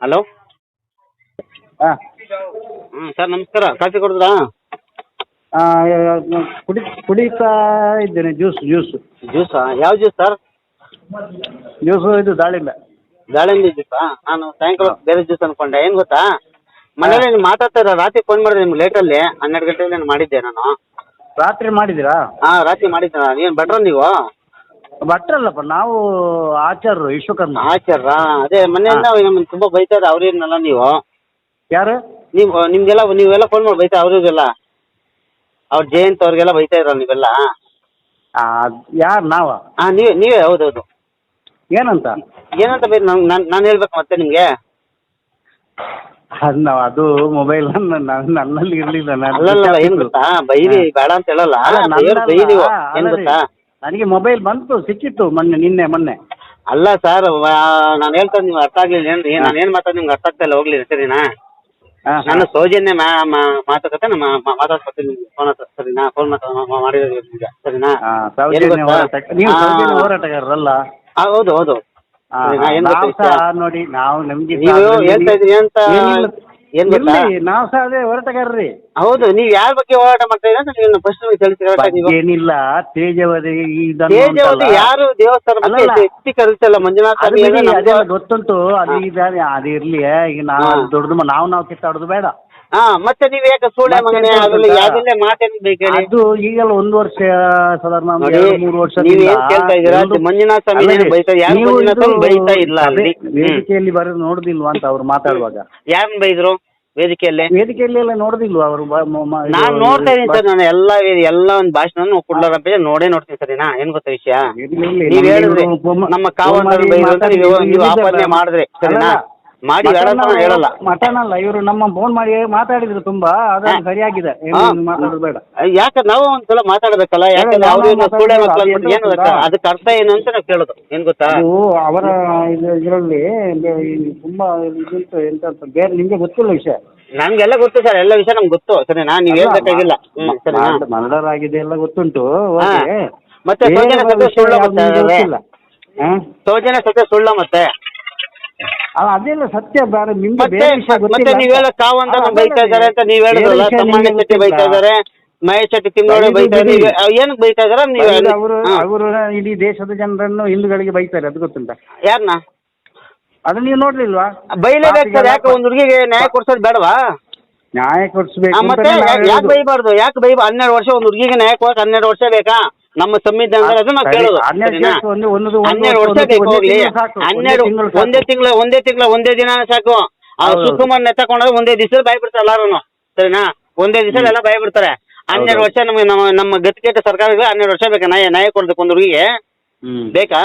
Hello? ಹಾಂ. ಹ್ಞೂ sir ನಮಸ್ಕಾರ. ಕಾಫಿ ಕುಡಿದ್ರಾ? ಕುಡಿ ಕುಡಿತಾ ಇದ್ದೇನೆ ಜ್ಯೂಸ್ ಜ್ಯೂಸ್. ಜ್ಯೂಸಾ? ಯಾವ ಜ್ಯೂಸ್ ಸರ್? ಜ್ಯೂಸು ಇದು ದಾಳಿಂಬೆ. ದಾಳಿಂಬೆ ಜ್ಯೂಸಾ? ನಾನು ಸಾಯಂಕಾಲ ಬೇರೆ ಜ್ಯೂಸ್ ಅನ್ಕೊಂಡೆ. ಏನು ಗೊತ್ತಾ? ಮನೇಲಿ ನೀವು ಮಾತಾಡ್ತಾ ಇರೋ ರಾತ್ರಿ ಫೋನ್ ಮಾಡಿದ್ರೆ ನಿಮ್ಗೆ ಲೇಟಲ್ಲಿ ಹನ್ನೆರಡು ಗಂಟೆಗೆ ನಾನು ಮಾಡಿದ್ದೆ ನಾನು? ರಾತ್ರಿ ಮಾಡಿದ್ದೀರಾ? ಹಾಂ ರಾತ್ರಿ ಮಾಡಿದ್ದೆ ನಾನು. ಏನು ಭಟ್ರ ನೀವು? ಭಟ್ರಲ್ಲಪ್ಪ ನಾವು ಆಚಾರ್ಯರು ವಿಶ್ವಕರ್ಮ. ಆಚಾರ್ರಾ? ಅದೇ ಮನೆಯಿಂದ ನಮ್ಮನ್ನು ತುಂಬಾ ಬೈತಾರೆ ಅವ್ರೇನಲ್ಲ ನೀವು? ಯಾರು? ನೀವು ನಿಮ್ಗೆಲ್ಲ ನೀವೆಲ್ಲ ಫೋನ್ ಮಾಡಿ ಬೈತಾ ಅವ್ರಿಗೆಲ್ಲ? ಅವ್ರ ಜಯಂತ್ ಅವ್ರಿಗೆಲ್ಲ ಬೈತಾ ಇರಲ್ಲ ನೀವೆಲ್ಲ? ಯಾರು ನಾವ? ಹಾ ನೀವೇ ನೀವೇ ಹೌದೌದು. ಏನಂತ? ಏನಂತ ಬೈ ನಾನು ಹೇಳ್ಬೇಕು ಮತ್ತೆ ನಿಮ್ಗೆ? ಅದು ನಾವು ಅದು ಮೊಬೈಲ್ ನನ್ನಲ್ಲಿ ಇರ್ಲಿಲ್ಲ ಅಲ್ಲಲ್ಲ ಏನು ಗೊತ್ತಾ? ಬೈರಿ ಬೇಡ ಅಂತ ಹೇಳಲ್ಲ. ಬೈರಿ ಬೈ ನೀವು. ಏನು ಗೊತ್ತಾ? ನನಗೆ ಮೊಬೈಲ್ ಬಂತು ಸಿಕ್ಕಿತ್ತು ಮೊನ್ನೆ ನಿನ್ನೆ ಮೊನ್ನೆ. ಅಲ್ಲ ಸರ್ ನಾನು ಹೇಳ್ತಾ ನೀವು ಅರ್ಥ ಆಗ್ಲಿಲ್ಲ. ಏನ್ರಿ ನಾನು ಏನ್ ಮಾತಾಡಿ ನಿಮ್ಗೆ ಅರ್ಥ ಆಗ್ತಾ ಇಲ್ಲ ಹೋಗ್ಲಿ ಸರಿನಾ? ಹಾಂ ನಾನು ಸೌಜನ್ಯ ಮಾ ಮಾ- ಮಾತುಕತೆ ನಮ್ಮ ಮಾತಾಡ್ಕೊತೀನಿ ಫೋನ್ ಹತ್ರ ಸರಿನಾ? ಫೋನ್ ಮಾಡಿರೋದು ನಿಮ್ಗೆ ಸರಿನಾ? ಏನು ಸೌಜನ್ಯ ಗೊತ್ತಾ? ಹೋರಾಟ ನೀವು ಆ, ಸೌಜನ್ಯ ಹೋರಾಟಗಾರರಲ್ಲ? ಆ, ಹೌದು ಹೌದು. ಸರಿನಾ? ಏನ್ ನಾವು ಗೊತ್ತಾ ಸಹ ನೋಡಿ ನಾವು ನಮ್ಗೆ ನೀವು ಹೇಳ್ತಾ ಇದ್ರಿ ಅಂತ ಏನಿಲ್ಲ. ಏನ್ ಗೊತ್ತಾ? ಇರ್ಲಿ, ನಾವು ಸಹ ಅದೇ ಹೋರಾಟಗಾರರಿ. ಹೌದು ನೀವು ಯಾರ ಬಗ್ಗೆ ಹೋರಾಟ ಮಾಡ್ತಾ ಇದ್ದೀರಾ ಅಂತ ನೀವು ಫಸ್ಟ್ ತಿಳಿಸಿ ಹೇಳ್ತಾ ಏನಿಲ್ಲ ತೇಜವದಿ ಇದನ್ನು ತೇಜವತಿ ಯಾರು ದೇವಸ್ಥಾನ ಬಗ್ಗೆ ಅಲ್ಲಲ್ಲ. ಎತ್ತಿ ಕರೀತಲ್ಲ ಮಂಜುನಾಥ ಅದು ಸ್ವಾಮಿ ಬಿಡಿ, ಏನೋ ಅದೆಲ್ಲ ನಮ್ಗೂ- ಗೊತ್ತುಂಟು. ಅದು ಅದು ಇರ್ಲಿ ಈಗ ನಾವು. ದೊಡ್ಡದು ನಾವ್ ನಾವ್ ಕಿತ್ತಾಡೋದು ಬೇಡ. ಹಾ ಮತ್ತೆ ನೀವ್ ಯಾಕೆ ಸುಳ್ಳೆ ಮತ್ತೆ ಮಗನೇ ಎಂತ ಅದ್ರಲ್ಲಿ ಗೊತ್ತಾ? ಯಾವ್ದಲ್ಲೇ ಮಾತೇನು ಬೇಕು ಹೇಳಿ ಅದು ಈಗೆಲ್ಲ ಒಂದು ವರ್ಷ ಸಾಧಾರಣ ಒಂದು ನೋಡಿ ಎರಡು ಮೂರು ವರ್ಷ ನೀವ್ ಏನ್ ಕೇಳ್ತಾ ಇದೀರಾ? ಎಲ್ರು- ಮಂಜುನಾಥ ಸ್ವಾಮಿ ಬೈತಾ ಯಾರು ಮಂಜುನಾಥ ಸ್ವಾಮಿ ಬೈತಾ ಇಲ್ಲ ಅದೇ ಅಲ್ಲಿ ಹ್ಮ್. ವೇದಿಕೆಯಲ್ಲಿ ಬರೋದು ನೋಡ್ದಿಲ್ವಾ ಅಂತ ಅವ್ರು ಮಾತಾಡುವಾಗ ಯಾರನ್ನ ಬೈದ್ರು ವೇದಿಕೆಯಲ್ಲಿ ವೇದಿಕೆಯಲ್ಲಿ ಎಲ್ಲ ನೋಡ್ದಿಲ್ವಾ ಅವರು ನಾನ್ ನೋಡ್ತಾ ಇದೀನಿ ಸರ್ ನಾನು ಎಲ್ಲಾ ಎಲ್ಲ ಒಂದು ಭಾಷಣ ಕುಡ್ಲಾರ ನೋಡೇ ನೋಡ್ತೀನಿ ಸರಿನಾ ಏನ್ ಗೊತ್ತಾ ವಿಷಯ. ನೀವ್ ಹೇಳಿದ್ರೆ ನಮ್ಮ ಮಾಡಿ ಬೈದ್ರು ಅಂತ ನೀವು ನೀವು ಆಪಾದನೆ ಮಾಡಿದ್ರಿ ಸರಿನಾ. ಮಾಡಿ ಬೇಡ ಅಂತ ನಾನು ಹೇಳಲ್ಲ. ಮಟನಲ್ಲ ಇವರು ನಮ್ಮ ಫೋನ್ ಮಾಡಿ ಮಾತಾಡಿದ್ರು ತುಂಬಾ ಅದು ಸರಿಯಾಗಿದೆ. ಏನು ಹಾ. ಮಾತಾಡೋದು ಬೇಡ. ಯಾಕೆ ನಾವು ಒಂದ್ಸಲ ಮಾತಾಡ್ಬೇಕಲ್ಲ ಯಾಕಂದ್ರೆ ನಾವು ಅವ್ರು ಮಾತಾಡ್ಬೇಕು, ಸುಳ್ಳೆ ಮಕ್ಕಳು ಅದು ಏನು ಗೊತ್ತಾ ಗೊತ್ತಾ? ಅದಕ್ಕೆ ಅರ್ಥ ಏನು ಅಂತ ನಾವು ಕೇಳೋದು. ಏನ್ ಗೊತ್ತಾ? ಅವರ ಇದರಲ್ಲಿ ತುಂಬಾ ಇದುಂಟು ಎಂತ ಅಂತ ಬೇರೆ ನಿಮ್ಗೆ ಗೊತ್ತಿಲ್ಲ ವಿಷಯ? ನಮ್ಗೆಲ್ಲ ಗೊತ್ತು ಸರ್ ಎಲ್ಲ ವಿಷಯ ನಮ್ಗೆ ಗೊತ್ತು ಸರಿನಾ? ನೀವ್ ಹೇಳ್ಬೇಕಾಗಿಲ್ಲ. ಹ್ಮ್ ಸರಿನಾ? ಮರ್ಡರ್ ಆಗಿದೆ ಎಲ್ಲ ಗೊತ್ತುಂಟು ಹಾ. ಓಕೆ. ಮತ್ತೆ ಬೇರೆ ಸೌಜನ್ಯ ಸತ್ಯ ವಿಷಯ ಸುಳ್ಳು ಯಾವ್ದು ಮತ್ತೆ ನಿಮ್ಗೆ. ಹಾ? ಸೌಜನ್ಯ ಸತ್ಯ ಸುಳ್ಳ ಮತ್ತೆ. ಅಲ್ಲ ಅದೆಲ್ಲ ಸತ್ಯ ಬೇರೆ ನಿಮ್ಗೆ ಮತ್ತೆ ಬೇರೆ ವಿಷಯ ಮತ್ತೆ ಗೊತ್ತಿಲ್ಲ ನೀವ್ ಹೇಳೋ ಕಾವು ಅಂತ ಅಲ್ಲ, ಬೈತಾ ಇದಾರೆ ಅಂತ ನೀವ್ ಬೇರೆ ಹೇಳಿದ್ರಲ್ಲ ವಿಷಯ ತಮ್ಮಣ್ಣ ನಿಮ್ಗೆ ಶೆಟ್ಟಿ ಬೈತಾ ಗೊತ್ತಿಲ್ಲ. ಇದಾರೆ ಮಹೇಶ್ ಶೆಟ್ಟಿ ತಿಂಗಳೋಡೆ ಬೈತಾ ಬಿಡಿ. ಇದಾರೆ ಏನಕ್ಕೆ ಬೈತಾ ಇದಾರೆ ನೀವು ಅವರು ಅವರು ಇಡೀ ದೇಶದ ಜನರನ್ನು ಹಿಂದೂಗಳಿಗೆ ಬೈತಾರೆ ಅದು ಗೊತ್ತುಂಟ. ಯಾರ್ನ? ಅದು ನೀವು ನೋಡ್ಲಿಲ್ವಾ? ಬೈಲೇಬೇಕು ಸರ್ ಯಾಕೆ ಒಂದ್ ಹುಡುಗಿಗೆ ನ್ಯಾಯ ಕೊಡ್ಸೋದು ಬೇಡವಾ? ನ್ಯಾಯ ಕೊಡಿಸ್ಬೇಕು ಆ, ಮತ್ತೆ ಯಾಕೆ. ಬೈಬಾರ್ದು? ಯಾಕೆ ಬೈ ಹನ್ನೆರಡು ವರ್ಷ ಒಂದ್ ಹುಡುಗಿಗೆ ನ್ಯಾಯ ಕೊಡಕ್ ಹನ್ನೆರಡು ವರ್ಷ ಬೇಕಾ? ನಮ್ಮ ಸಂವಿಧಾನ ಅದು ನಾವು ಸರಿ, ಕೇಳೋದು. ಹನ್ನೆರಡು ಸರಿನಾ? ವರ್ಷ ಹನ್ನೆರಡು ಬೇಕು ಹೋಗ್ಲಿ. ತಿಂಗಳು ಸಾಕು, ಒಂದೇ ಹನ್ನೆರಡು ಒಂದೇ ತಿಂಗಳ ಒಂದೇ ತಿಂಗಳ ಒಂದೇ ದಿನ ಸಾಕು. ಆ ಹೌದು. ಸುಕುಮಾರ್ ನೆತ್ತಕೊಂಡ್ರೆ ಒಂದೇ ದಿವಸ ಭಯ ಬಿಡ್ತಾರೆ ಎಲ್ಲಾರು ಸರಿನಾ? ಒಂದೇ ದಿವಸ ಎಲ್ಲ ಭಯ ಬಿಡ್ತಾರೆ ಹನ್ನೆರಡು ವರ್ಷ ನಮಗೆ ನಮ್ಮ ನಮ್ಮ ಗತಿಕೇಟ ಸರ್ಕಾರಗಳು ಹನ್ನೆರಡು ವರ್ಷ ಬೇಕಾ? ನಾಯ ನಾಯ ಕೊಡ್ಬೇಕು ಒಂದು ಹುಡುಗಿಗೆ. ಬೇಕಾ?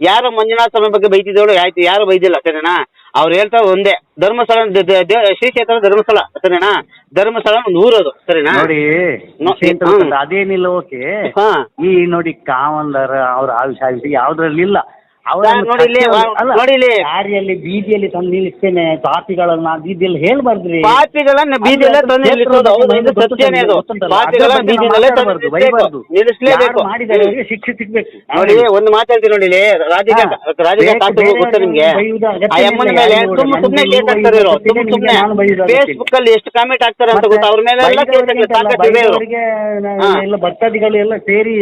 ಯಾರು ಮಂಜುನಾಥ ಸ್ವಾಮಿ ಬಗ್ಗೆ ಬೈತಿದ್ದವಳು? ಆಯ್ತು ಯಾರು ಬೈದಿಲ್ಲ ಸರಿನಾ? ಅವ್ರು ಹೇಳ್ತಾ ಒಂದೇ. ಧರ್ಮಸ್ಥಳ ದ- ದ- ದ- ಶ್ರೀ ಕ್ಷೇತ್ರ ಧರ್ಮಸ್ಥಳ ಸರಿನಾ? ಧರ್ಮಸ್ಥಳ ಒಂದು ಊರದು ಸರಿನಾ? ನೋಡಿ ನೋ- ವಿಷಯ ಹ್ಮ್. ಅದೇನಿಲ್ಲ ಓಕೆ. ಹಾ. ಈ ನೋಡಿ ಕಾಮಂದರ ಅವ್ರ ಆಯುಷ ಆಯುಷ ಯಾವ್ದ್ರಲ್ಲಿ ಇಲ್ಲ ದಾರಿಯಲ್ಲಿ ಬೀದಿಯಲ್ಲಿ ತಂದು ನಿಲ್ಲಿಸ್ತೇನೆ. ಪಾಪಿಗಳನ್ನ ಬೀದಿಯಲ್ಲಿ ಹೇಳ್ಬಾರ್ದ್ರಿ. ಪಾಪಿಗಳನ್ನ ಬೀದಿಯಲ್ಲೇ ತಂದು ನಿಲ್ಲಿಸೋದು ಹೌದು ಸತ್ಯನೇ ಅದು ಪಾಪಿಗಳನ್ನ ಬೀದಿಯಲ್ಲೇ ತಂದು ನಿಲ್ಲಿಸಲೇಬೇಕು. ಶಿಕ್ಷೆ ಸಿಗ್ಬೇಕು? ನೋಡಿ ಒಂದು ಮಾತಾಡ್ತೀನಿ ನೋಡಿ ರಾಜಕೀಯ. ರಾಜಕೀಯ ಬೇರೆ- ಗೊತ್ತಾ ನಿಮ್ಗೆ. ಆ ಅಮ್ಮನ ಮೇಲೆ ತುಂಬ. ಸುಮ್ಮನೆ ಕೇಸ್ ಹಾಕ್ತಾರೆ ಇವರು ಸುಮ್ಮನೆ. ಫೇಸ್ಬುಕ್ ಅಲ್ಲಿ ಎಷ್ಟು ಕಾಮೆಂಟ್ ಹಾಕ್ತಾರೆ ಅಂತ ಗೊತ್ತಾ ಅವ್ರ ಮೇಲೆ ಎಲ್ಲ ಕೇಸ್ ಬೈದವರಿಗೆ ಹಾಕಿ ಸಾಕಷ್ಟು ಇವೆ ಇವರು. ಎಲ್ಲ ಭಕ್ತಾದಿಗಳು ಎಲ್ಲ ಸೇರಿ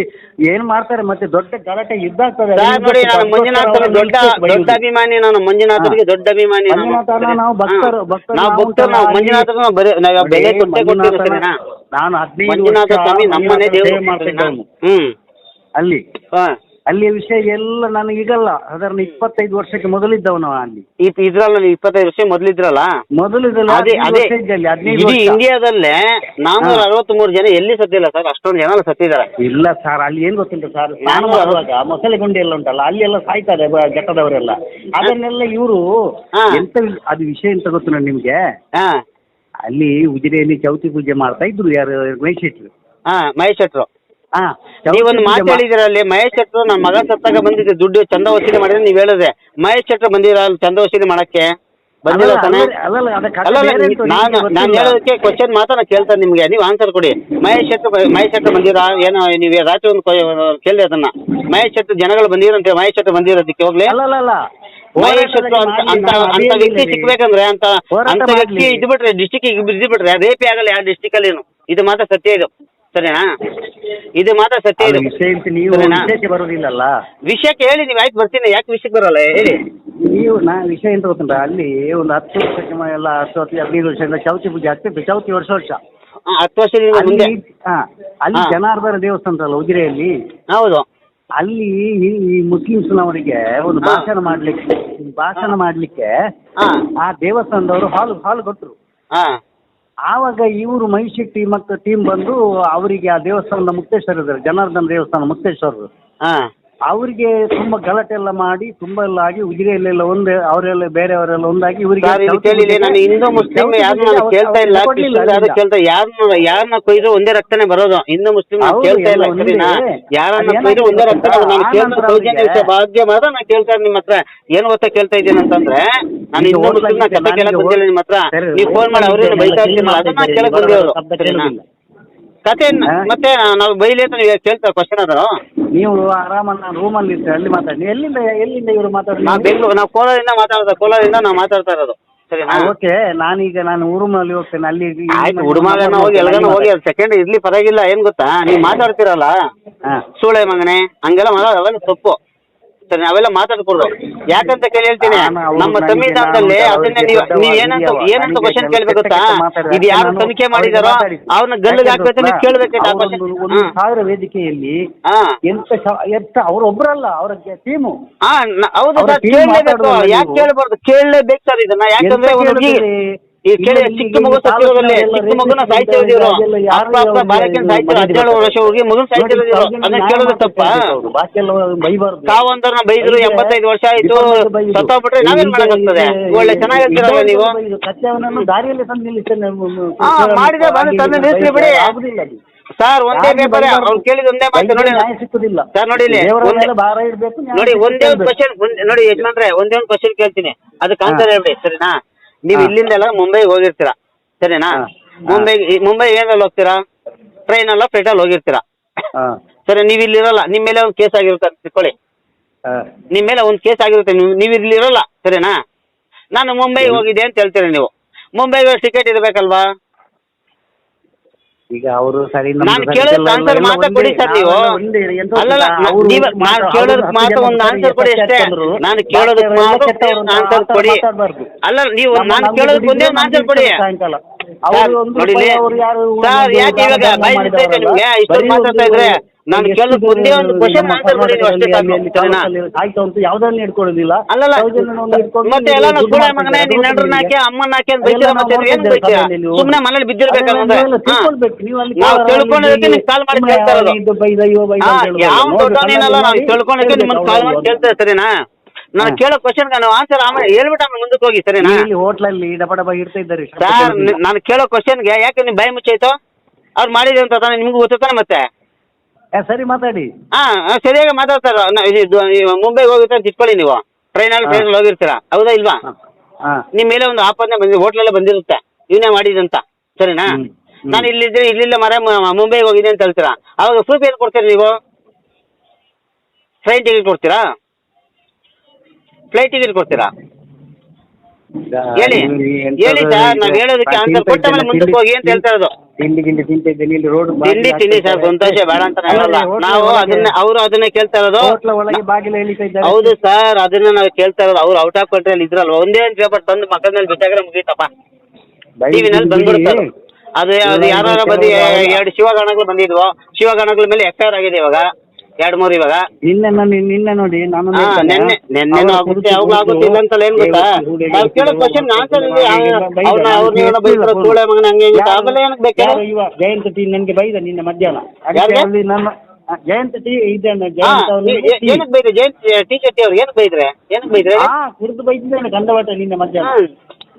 ಏನ್ ಮಾಡ್ತಾರೆ? ಮತ್ತೆ ದೊಡ್ಡ ಗಲಾಟೆ ಯುದ್ಧ ಆಗ್ತದೆ ನೋಡಿ ನಾನು ಅದಕ್ಕೋಸ್ಕರ ಮಂಜುನಾಥನ ದೊಡ್ಡ ದೊಡ್ಡ. ಅಭಿಮಾನಿ ನಾನು ಮಂಜುನಾಥನಿಗೆ ದೊಡ್ಡ ಅಭಿಮಾನಿ ನಾನು. ಮಂಜುನಾಥನ ಸರಿ. ನಾವು ಭಕ್ತರು- ನಾವು ಭಕ್ತರು ನಾವು ಮಂಜುನಾಥನ ನಾವು ಬರೀ ನಾವು ಬೆಲೆ ಕೊಟ್ಟೇ ಕೊಡ್ತೀವಿ ಸರಿನಾ? ನಾನು ಹದಿನೈದು ಮಂಜುನಾಥ ಸ್ವಾಮಿ ನಮ್ಮನೆ ದೇವರು ಮಾಡ್ತಿದ್ದೆ ಹ್ಮ್. ಅಲ್ಲಿ. ಹಾ. ಅಲ್ಲಿಯ ವಿಷಯ ಎಲ್ಲ ನನಗೆ ಈಗಲ್ಲ ಸಾಧಾರಣ ಇಪ್ಪತ್ತೈದು ವರ್ಷಕ್ಕೆ ಮೊದಲಿದ್ದವನು ಅಲ್ಲಿ. ಇಪ್- ಇದ್ರಲ್ಲ ನೀವು ಇಪ್ಪತ್ತೈದು ವರ್ಷ ಮೊದಲಿದ್ರಲ್ಲ? ಮೊದಲು ಇದೆಲ್ಲ ಅದೇ ಹದಿನೈದು ಅದೇ ವರ್ಷ ಹದಿನೈದು ಇಡೀ ವರ್ಷ. ಇಂಡಿಯಾದಲ್ಲೇ ನಾನ್ನೂರ ಅರವತ್ತ್ ಮೂರು ಜನ ಎಲ್ಲಿ ಸತ್ತಿಲ್ಲ ಸರ್? ಅಷ್ಟೊಂದು ಜನ ಸತ್ತಿದ್ದಾರೆ. ಇಲ್ಲ ಸರ್ ಅಲ್ಲಿ ಏನ್ ಗೊತ್ತಿಲ್ಲ ಸರ್? ನಾನು ಬರುವಾಗ ಮೊಸಳೆ ಗುಂಡಿ ಎಲ್ಲ ಉಂಟಲ್ಲ ಅಲ್ಲಿ ಎಲ್ಲ ಸಾಯ್ತಾರೆ ಬ- ಘಟ್ಟದವರೆಲ್ಲ ಅದನ್ನೆಲ್ಲ ಇವರು ಹಾ. ಎಂತ ವಿ- ಅದು ವಿಷಯ ಎಂತ ಗೊತ್ತು ನಾನು ನಿಮ್ಗೆ? ಹಾ. ಅಲ್ಲಿ ಉಜಿರೆಯಲ್ಲಿ ಚೌತಿ ಪೂಜೆ ಮಾಡ್ತಾ ಇದ್ರು ಯಾರು ಮಹೇಶ್ ಶೆಟ್ರು. ಹಾ ಮಹೇಶ್ ಶೆಟ್ರು. ಹಾ ನೀವೊಂದು ಮಾತು ಹೇಳಿದಿರಲ್ಲಿ ಮಾ- ಹೇಳಿದಿರ ಅಲ್ಲಿ ಮಹೇಶ್ ಶೆಟ್ರು ನನ್ನ ಮಗ ಸತ್ತಾಗ ಬಂದಿದ್ದೆ ದುಡ್ಡು ಚಂದ ವಸೂಲಿ ಮಾಡಿದ್ರೆ ನೀವ್ ಹೇಳಿದ್ರೆ ಮಹೇಶ್ ಶೆಟ್ರು ಬಂದಿರ ಅಲ್ಲಿ ಚಂದ ವಸೂಲಿ ಮಾಡಕ್ಕೆ? ಬಂದಿಲ್ಲ ತಾನೆ? ಅಲ್ಲ ಅಲ್ಲ, ನಾನು ನಾನು. ಹೇಳೋದಕ್ಕೆ ಕ್ವಶನ್ ಮಾತ್ರ ನಾನು ಕೇಳ್ತೇನೆ ನಿಮ್ಗೆ. ನೀವು ಆನ್ಸರ್ ಕೊಡಿ. ಮಹೇಶ್ ಶೆಟ್ರು ಮಹೇಶ್ ಶೆಟ್ರು ಬಂದಿರಾ? ಏನೋ ನೀವು ರಾತ್ರಿ ಒಂದು ಕೇಳಿ ಅದನ್ನ. ಮಹೇಶ್ ಶೆಟ್ರು ಜನಗಳು ಬಂದಿರಂತೆ ಮಹೇಶ್ ಶೆಟ್ರು ಬಂದಿರೋದಕ್ಕೆ ಹೋಗ್ಲಿ? ಮಹೇಶ್ ಶೆಟ್ರು ಅಂತ ಅಂತ ಅಂತ ವ್ಯಕ್ತಿ. ಸಿಕ್ಬೇಕಂದ್ರೆ ಅಂತ ಅಂತ ವ್ಯಕ್ತಿ ಇದ್ಬಿಟ್ರೆ ಇದು ಬಿಟ್ರೆ ಡಿಸ್ಟಿಕ್ ಇದ್ಬಿಟ್ರೆ ರೇಪಿ ಆಗಲ್ಲ ಯಾವ ಡಿಸ್ಟಿಕ್ ಅಲ್ಲಿ ಇದು ಮಾತ್ರ ಸತ್ಯ ಇದು. ಸರಿನಾ? ಇದು ಮಾತ್ರ ಸತ್ಯ ಇದು. ವಿಷಯ ಅಂತ ನೀವು ಸರಿನಾ? ವಿಷಯಕ್ಕೆ ಬರೋದಿಲ್ಲಲ್ಲ? ವಿಷಯಕ್ಕೆ ನೀವು ಆಯ್ತು ಬರ್ತೀನಿ. ಯಾಕೆ ವಿಷಯಕ್ಕೆ ಬರೋಲ್ಲ? ಹೇಳಿ. ನೀವು ನಾ ವಿಷಯ ಎಂತ ಗೊತ್ತುಂಟ? ಅಲ್ಲಿ ಒಂದು ಹತ್ತು ವರ್ಷ ಮ- ಎಲ್ಲ ಹತ್ತು ಹತ್ತು ಹದಿನೈದು ವರ್ಷದಿಂದ ಚೌತಿ ಪೂಜೆ ಆಗ್ತಿತ್ತು ಚೌತಿ ವರ್ಷ ವರ್ಷ. ಆ, ಹತ್ತು ವರ್ಷ ಮುಂದೆ ಅಲ್ಲಿ ಹಾ ಅಲ್ಲಿ ಹಾ. ಜನಾರ್ದನ ದೇವಸ್ಥಾನ ಉಂಟಲ್ಲ ಉಜಿರೆಯಲ್ಲಿ? ಹೌದು. ಅಲ್ಲಿ ಈ ಈ ಮುಸ್ಲಿಮ್ಸ್ನವರಿಗೆ ಒಂದು ಹಾ. ಭಾಷಣ ಮಾಡ್ಲಿಕ್ಕೆ ಭಾಷಣ ಮಾಡ್ಲಿಕ್ಕೆ ಹಾ. ಆ ದೇವಸ್ಥಾನದವರು ಹಾಲು ಹಾಲು ಕೊಟ್ಟರು ಹಾ. ಆವಾಗ ಇವರು ಟೀಮ್ ಮತ್ತು ಟೀಮ್ ಬಂದು ಅವರಿಗೆ ಆ ದೇವಸ್ಥಾನದ ಮುಕ್ತೇಶ್ವರ ಇದ್ದಾರೆ, ಜನಾರ್ದನ ದೇವಸ್ಥಾನ ಮುಕ್ತೇಶ್ವರರು. ಹಾ. ಅವರಿಗೆ ತುಂಬಾ ಗಲಾಟೆ ಎಲ್ಲ ಮಾಡಿ ತುಂಬಾ ಎಲ್ಲ ಆಗಿ ಉಜಿರೆಯಲ್ಲೆಲ್ಲ ಒಂದೇ ಅವರೆಲ್ಲ ಬೇರೆಯವರೆಲ್ಲ ಒಂದಾಗಿ ಇವರಿಗೆ ಸರ್ ಇದು ಕೇಳಿಲ್ಲ ನಾನು ಹಿಂದೂ ಮುಸ್ಲಿಂ ಯಾರನ್ನ ನಾನು ಕೇಳ್ತಾ ಇಲ್ಲ. ಕೊಡ್ಲಿಲ್ಲ ಕ್ರಿಶ್ಚಿಯನ್ ಯಾರು. ಕೇಳ್ತಾ ಯಾರನ್ನ ಯಾರನ್ನ ಕೊಯ್ದ್ರು ಒಂದೇ ರಕ್ತನೇ ಬರೋದು. ಹಿಂದೂ ಮುಸ್ಲಿಂ ನಾನು ಹೌದು, ಕೇಳ್ತಾ ಇಲ್ಲ ಒಂದೇ. ಸರಿನಾ? ಯಾರನ್ನ ಅದೇನಾಗ್ತದೆ ಕೊಯ್ದ್ರು ಒಂದೇ ರಕ್ತ? ನಾನು ಕೇಳ್ತಾ ಆನಂತರ ಸೌಜನ್ಯ ವಿಷಯ ಭಾಗ್ಯ ಮಾತ್ರ ನಾನು ಕೇಳ್ತಾ ಇದ್ದೀನಿ ನಿಮ್ಮ ಹತ್ರ. ಏನ್ ಗೊತ್ತಾ ಕೇಳ್ತಾ ಇದ್ದೀನಿ ಅಂತಂದ್ರೆ ನಾನು ಹಿಂದೂ ಮುಸ್ಲಿಂ ನಾನು ಕೇಳಕ್ ಬಂದಿಲ್ಲ ನಿಮ್ಮ ಹತ್ರ. ನೀವು ಫೋನ್ ಮಾಡಿ ಅವ್ರೇನು ಬೈತಾ ಇರ್ತೀನಿ ಅದನ್ನ ಕೇಳಕ್ ಬಂದಿರೋದು ಸರಿನಾ. ಕತೆ? ಮತ್ತೆ ನಾವು ಬೈಲಿ ಅಂತ ನೀವು ಕೇಳ್ತಾ ಕ್ವಶನ್ ಅದ ನೀವು ಆರಾಮ ನಾನು ರೂಮಲ್ಲಿ ಇರ್ತೀರಿ ಅಲ್ಲಿ ಮಾತಾಡಿ. ಎಲ್ಲಿಂದ ಎಲ್ಲಿಂದ ಇವರು ಮಾತಾಡಿ ನಾವು ಬೆಂಗಳೂರು ನಾವು ಕೋಲಾರಿಂದ ಮಾತಾಡ್ತಾ ಕೋಲಾರದಿಂದ ನಾವು ಮಾತಾಡ್ತಾ ಇರೋದು. ಸರಿನಾ? ಓಕೆ ನಾನೀಗ ನಾನು ರೂಮಲ್ಲಿ ಹೋಗ್ತೇನೆ. ಅಲ್ಲಿ ಆಯ್ತು ಹುಡುಮಾಗನ ಹೋಗಿ ಎಲ್ಗನ ಹೋಗಿ ಅದು ಸೆಕೆಂಡ್ ಇರ್ಲಿ ಪರವಾಗಿಲ್ಲ ಏನ್ ಗೊತ್ತಾ? ನೀವು ಮಾತಾಡ್ತಿರಲ್ಲ? ಸೂಳೆ ಮಗನೆ ಹಂಗೆಲ್ಲ ಮಾತಾಡ ಅವೆಲ್ಲ ತಪ್ಪು. ಸರಿ ನಾವೆಲ್ಲ ಮಾತಾಡ್ಕೊಡ್ದು ಯಾಕಂತ ಕೇಳಿ ಹೇಳ್ತೀನಿ ನಮ್ಮ ಸಂವಿಧಾನದಲ್ಲಿ ನಾನು ಅದನ್ನ ನೀವು ನೀವ್ ಏನಂತ ಏನಂತ ಕ್ವಶನ್ ಕೇಳ್ಬೇಕಾ ಗೊತ್ತಾ? ಇದು ಯಾರು ತನಿಖೆ ಮಾಡಿದಾರೋ. ಅವ್ರನ್ನ ಗಲ್ಲಿಗೆ ಹಾಕ್ಬೇಕು ನೀವು? ಕೇಳ್ಬೇಕು ಒಂದು ಸಾವಿರ ವೇದಿಕೆಯಲ್ಲಿ ಹಾ. ಎಂತ ಎಂತ ಅವರೊಬ್ಬರಲ್ಲ ಅವರ ಟೀಮು. ಹಾ ಹೌದು ಅವ್ರ ಸರ್ ಕೇಳಲೇಬೇಕು. ಯಾಕೆ. ಕೇಳಬಾರ್ದು? ಕೇಳಲೇಬೇಕು ಸರ್ ಇದನ್ನ. ಯಾಕಂದ್ರೆ ಈ ಕೇಳಿ ಚಿಕ್ಕ ಮಗು ಸತ್ತಿರೋದಲ್ಲಿ ಚಿಕ್ಕ ಮಗುನ ಸಾಹಿತ್ಯ ಇದ್ದಾರೆ, ಯಾರು ಬಾಲಕಿನ ಯಾರು ಹದಿನೇಳು ವರ್ಷ ಹೋಗಿ ಮಗುನ ಸಾಹಿತ್ಯ ಇವರು ಅದನ್ನ ಕೇಳೋದು ತಪ್ಪ? ಬಾಕಿ ಎಲ್ಲ ಬೈಬಾರ್ದು. ಬೈದ್ರು ಎಂಬತ್ತೈದು ವರ್ಷ ಆಯ್ತು. ಸತ್ತೋಗ್ಬಿಟ್ರೆ ನಾವೇನ್ ಮಾಡಕ್ಕಾಗ್ತದೆ? ಒಳ್ಳೆ ಚೆನ್ನಾಗಿರ್ತೀರಲ್ಲ ನೀವು? ಬೈದ್ರು. ಸತ್ಯವನನ್ನು ದಾರಿಯಲ್ಲಿ ತಂದು ನಿಲ್ಲಿಸ್ತೇನೆ ಮಾಡಿದ್ರೆ ಬಂದು ತಂದು ನಿಲ್ಲಿಸ್ಲಿ ಬಿಡಿ. ಆಗುದಿಲ್ಲ ಸರ್ ಒಂದೇ ಪೇಪರ್. ಅವ್ರು ಕೇಳಿದ ಒಂದೇ ಮಾತು ನೋಡಿ. ಸಿಕ್ಕುದಿಲ್ಲ. ಸರ್ ನೋಡಿ ಇಲ್ಲಿ, ನೋಡಿ ಒಂದೇ ಒಂದು ಕ್ವಶನ್ ನೋಡಿ ಯಜಮಾನ್ರೆ ಒಂದೇ ಒಂದು ಕ್ವಶನ್ ಕೇಳ್ತೀನಿ. ಅದಕ್ಕೆ ಆನ್ಸರ್ ಹೇಳಿ ಹೇಳ್ಬಿಡಿ ಸರಿನಾ? ನೀವು ಇಲ್ಲಿಂದ ಎಲ್ಲ ಮುಂಬೈಗೆ ಹೋಗಿರ್ತೀರಾ ಸರಿನಾ. ಮುಂಬೈ ಮುಂಬೈ ಏನಲ್ಲಿ ಹೋಗ್ತೀರಾ? ಟ್ರೈನ್ ಅಲ್ಲ ಫ್ಲೈಟ್ ಅಲ್ಲಿ ಹೋಗಿರ್ತೀರಾ? ಸರಿ ನೀವು ಇಲ್ಲಿರಲ್ಲ ನಿಮ್ಮ ಮೇಲೆ ಒಂದು ಕೇಸ್ ಆಗಿರುತ್ತೆ ಅಂತ ತಿಳ್ಕೊಳ್ಳಿ. ನಿಮ್ಮ ಮೇಲೆ ಒಂದು ಕೇಸ್ ಆಗಿರುತ್ತೆ ನೀವು ಇಲ್ಲಿರಲ್ಲ ಸರಿನಾ? ನಾನು ಮುಂಬೈಗೆ ಹೋಗಿದ್ದೆ ಅಂತ ಹೇಳ್ತೀರಾ ನೀವು. ಮುಂಬೈಗೆ ಟಿಕೆಟ್ ಇರಬೇಕಲ್ವಾ? ಈಗ ಅವರು ಸರಿ ನಾನು ಸರಿ ಕೇಳೋದಕ್ಕೆ ಎಲ್ಲ ಮಾತ್ರ ಕೊಡಿ ಸರ್ ನೀವು. ಅಲ್ಲಲ್ಲ, ನೀವು- ನಾನು ಕೇಳೋದಕ್ಕೆ ಮಾತ್ರ ಒಂದು ಆನ್ಸರ್ ಕೊಡಿ ಅಷ್ಟೇ. ನಾನು ಕೇಳೋದಕ್ಕೆ ಮಾತ್ರ ಅಂತ ಕೊಡಿ. ಅಲ್ಲ ನೀವು ನಾನು ಕೇಳೋದಕ್ಕೆ ಒಂದೇ ಒಂದು ಆನ್ಸರ್ ಕೊಡಿ. ಸರ್ ನೋಡಿ ಯಾಕೆ ಇವಾಗ ಬಾಯಿ ನಿಮ್ಗೆ ಇಷ್ಟೊಂದು ಮಾತಾಡ್ತಾ ಇದ್ರೆ ನಾನು ಕೆಲವು ಒಂದೇ ಒಂದು ಕ್ವಶನ್ ಆನ್ಸರ್ ಕೊಡಿ ಅಷ್ಟೇ ಸಾಕು. ಕರ್ನಾಟಕದಲ್ಲಿ ಆಯ್ತು ಅಂತ ಯಾವ್ದನ್ನ ಹಿಡ್ಕೊಳ್ಳೋದಿಲ್ಲ ಅಲ್ಲಲ್ಲ ಮತ್ತೆ ಎಲ್ಲ ಸುಳ್ಳೆ. ಮಗನೇ ನಿನ್ನ ದುಡ್ಡು ಹಾಕಿ ನಿಮಗೆ. ಹಾಕಿ ಅಂತ ಬೈತೀರ ಮತ್ತೆ ಏನು ಬೈತೀರ? ಸುಮ್ಮನೆ ಮನೇಲಿ. ನೀವು ತಿಳ್ಕೊಂಡಿದ್ದಕ್ಕೆ ಕಾಲ್ ಮಾಡಿ ಕೇಳ್ತಾ ಇರೋದು. ಯಾವ ದೊಡ್ಡವನೇನಲ್ಲ ನಿಮ್ಮನ್ನ ಕಾಲ್ ಮಾಡಿ ಕೇಳ್ತೇವೆ ಸರಿನಾ? ನಾನು. ಕೇಳೋ ಕ್ವಶನ್ ನಾವು ಆನ್ಸರ್ ಆಮೇಲೆ ಹೇಳ್ಬಿಟ್ಟು ಆಮೇಲೆ ಮುಂದಕ್ಕೆ ಹೋಗಿ ಸರಿನಾ? ಇಲ್ಲಿ ಹೋಟ್ಲಲ್ಲಿ ಡಬ ಡಬ ಇಡ್ತಾ ಇದ್ದಾರೆ. ಸರ್ ನಾನು ಕೇಳೋ ಕ್ವಶನ್ಗೆ ಯಾಕೆ ನೀವು ಭಯ ಮುಚ್ಚಾಯ್ತು? ಅವ್ರು ಮಾಡಿದ್ರೆ ಅಂತ ತಾನೆ ನಿಮ್ಗೆ ಗೊತ್ತಾನೆ ಮತ್ತೆ? ಏ, ಸರಿ ಮಾತಾಡಿ. ಹಾ ಸರಿಯಾಗಿ ಮಾತಾಡ್ತಾರ. ಮುಂಬೈಗೆ ಹೋಗಿರ್ತಾರೆ ಅಂತ ಇಟ್ಕೊಳ್ಳಿ ನೀವು. ಟ್ರೈನ್ ಅಲ್ಲಿ ಟ್ರೈನಲ್ಲಿ ಹೋಗಿರ್ತೀರಾ? ಹೌದಾ ಇಲ್ವಾ? ಹಾ. ನಿಮ್ಮ ಮೇಲೆ ಒಂದು ಆಪತ್ನೆ ಬಂದಿದೆ ಹೋಟ್ಲೆಲ್ಲ ಬಂದಿರುತ್ತೆ. ಇವನೇ ಮಾಡಿದಂತ ಸರಿನಾ. ನಾನು ಇಲ್ಲಿದ್ರೆ ಇಲ್ಲಿಲ್ಲ ಮರ ಮುಂಬೈಗೆ ಹೋಗಿದೆ ಅಂತ ಹೇಳ್ತೀರಾ? ಅವಾಗ ಪ್ರೂಫ್ ಏನು ಕೊಡ್ತೀರಾ ನೀವು? ಟ್ರೈನ್ ಟಿಕೆಟ್ ಕೊಡ್ತೀರಾ? ಫ್ಲೈಟ್ ಟಿಕೆಟ್ ಕೊಡ್ತೀರಾ? ಹೇಳಿ. ಹೇಳಿ ಸರ್ ನಾವು ಹೇಳೋದಕ್ಕೆ ಆನ್ಸರ್ ಕೊಟ್ಟ ಮೇಲೆ ಮುಂದಕ್ಕೆ ಹೋಗಿ ಅಂತ ತಿಂಡಿ- ಹೇಳ್ತಾ ಇರೋದು ತಿಂಡಿ ಗಿಂಡಿ ತಿಂತ ಇದ್ದೇನೆ. ಇಲ್ಲಿ ರೋಡ್ ತಿಂಡಿ ತಿನ್ನಿ ಸರ್ ಸಂತೋಷ ಬೇಡ ಅಂತ ಹೇಳಲ್ಲ. ನಾವು ಅದನ್ನ ಅವರು ಅದನ್ನ ಕೇಳ್ತಾ ಇರೋದು. ಹೋಟ್ಲ ಒಳಗೆ ಬಾಗಿಲು ಎಳಿತಾ ಇದ್ದಾರೆ. ಹೌದು ಸರ್ ಅದನ್ನ ನಾವು ಕೇಳ್ತಾ ಇರೋದು. ಅವ್ರು ಔಟ್ ಆಫ್ ಕಂಟ್ರಿಯಲ್ಲಿ ಇದ್ರಲ್ವ? ಒಂದೇ ಒಂದ್ ಪೇಪರ್ ತಂದು ಮಕ್ಕಳ ಮೇಲೆ ಬಿಟ್ಟಾಗ್ರೆ ಮುಗೀತಪ್ಪ. ಟಿವಿನಲ್ಲಿ ಬಿಡಿ. ಬಂದ್ಬಿಡ್ತಾರೆ ಅದು ಅದು ಯಾರು ಬಂದು ಎರಡು ಶಿವಗಣಗಳು ಬಂದಿದ್ವು ಶಿವಗಣಗಳ ಮೇಲೆ ಎಫ್ ಐ ಆರ್ ಆಗಿದೆ ಇವಾಗ. ಎರಡು ಮೂರು ಇವಾಗ? ನಿನ್ನೆ ನಾನು ನಿನ್ನೆ ನೋಡಿ ನಾನು ಹಾ ನೆನ್ನೆ ನೆನ್ನೆನೂ ಆಗುತ್ತೆ ಯಾವಾಗಲೂ ಆಗುತ್ತೆ ಇಲ್ಲ ಅಂತಲ್ಲ ಏನ್ ಗೊತ್ತಾ? ನಾವು ಕೇಳೋ ಕ್ವಶನ್ ಆನ್ಸರ್ ಅವ್ರನ್ನ ಅವ್ರನ್ನ ಬೈತಾರೆ. ಸೂಳೆ ಮಗನ ಹಂಗೆ ಹಿಂಗೆ ಆಮೇಲೆ ಏನಕ್ಕೆ ಬೇಕಾ? ಜಯಂತ ಟೀ ನನಗೆ ಬೈದ ನಿನ್ನೆ ಮಧ್ಯಾಹ್ನ. ಅದಕ್ಕೆ ಯಾರಿಗೆ? ಅಲ್ಲಿ ನನ್ನ ಆ, ಜಯಂತ ಟಿ ಇದ್ದಾನೆ ಹಾ ಜಯಂತ. ಏನಕ್ಕೆ ಬೈದ್ರೆ? ಜಯಂತ್ ಟೀ ಶೆಟ್ಟಿ ಅವ್ರು ಏನಕ್ಕೆ ಬೈದ್ರೆ? ಏನಕ್ಕೆ ಬೈದ್ರೆ? ಹಾ ಕುಡಿದು ಬೈದಿದ್ದಾನೆ ಗಂಧವಾಟ ನಿನ್ನೆ ಮಧ್ಯಾಹ್ನ.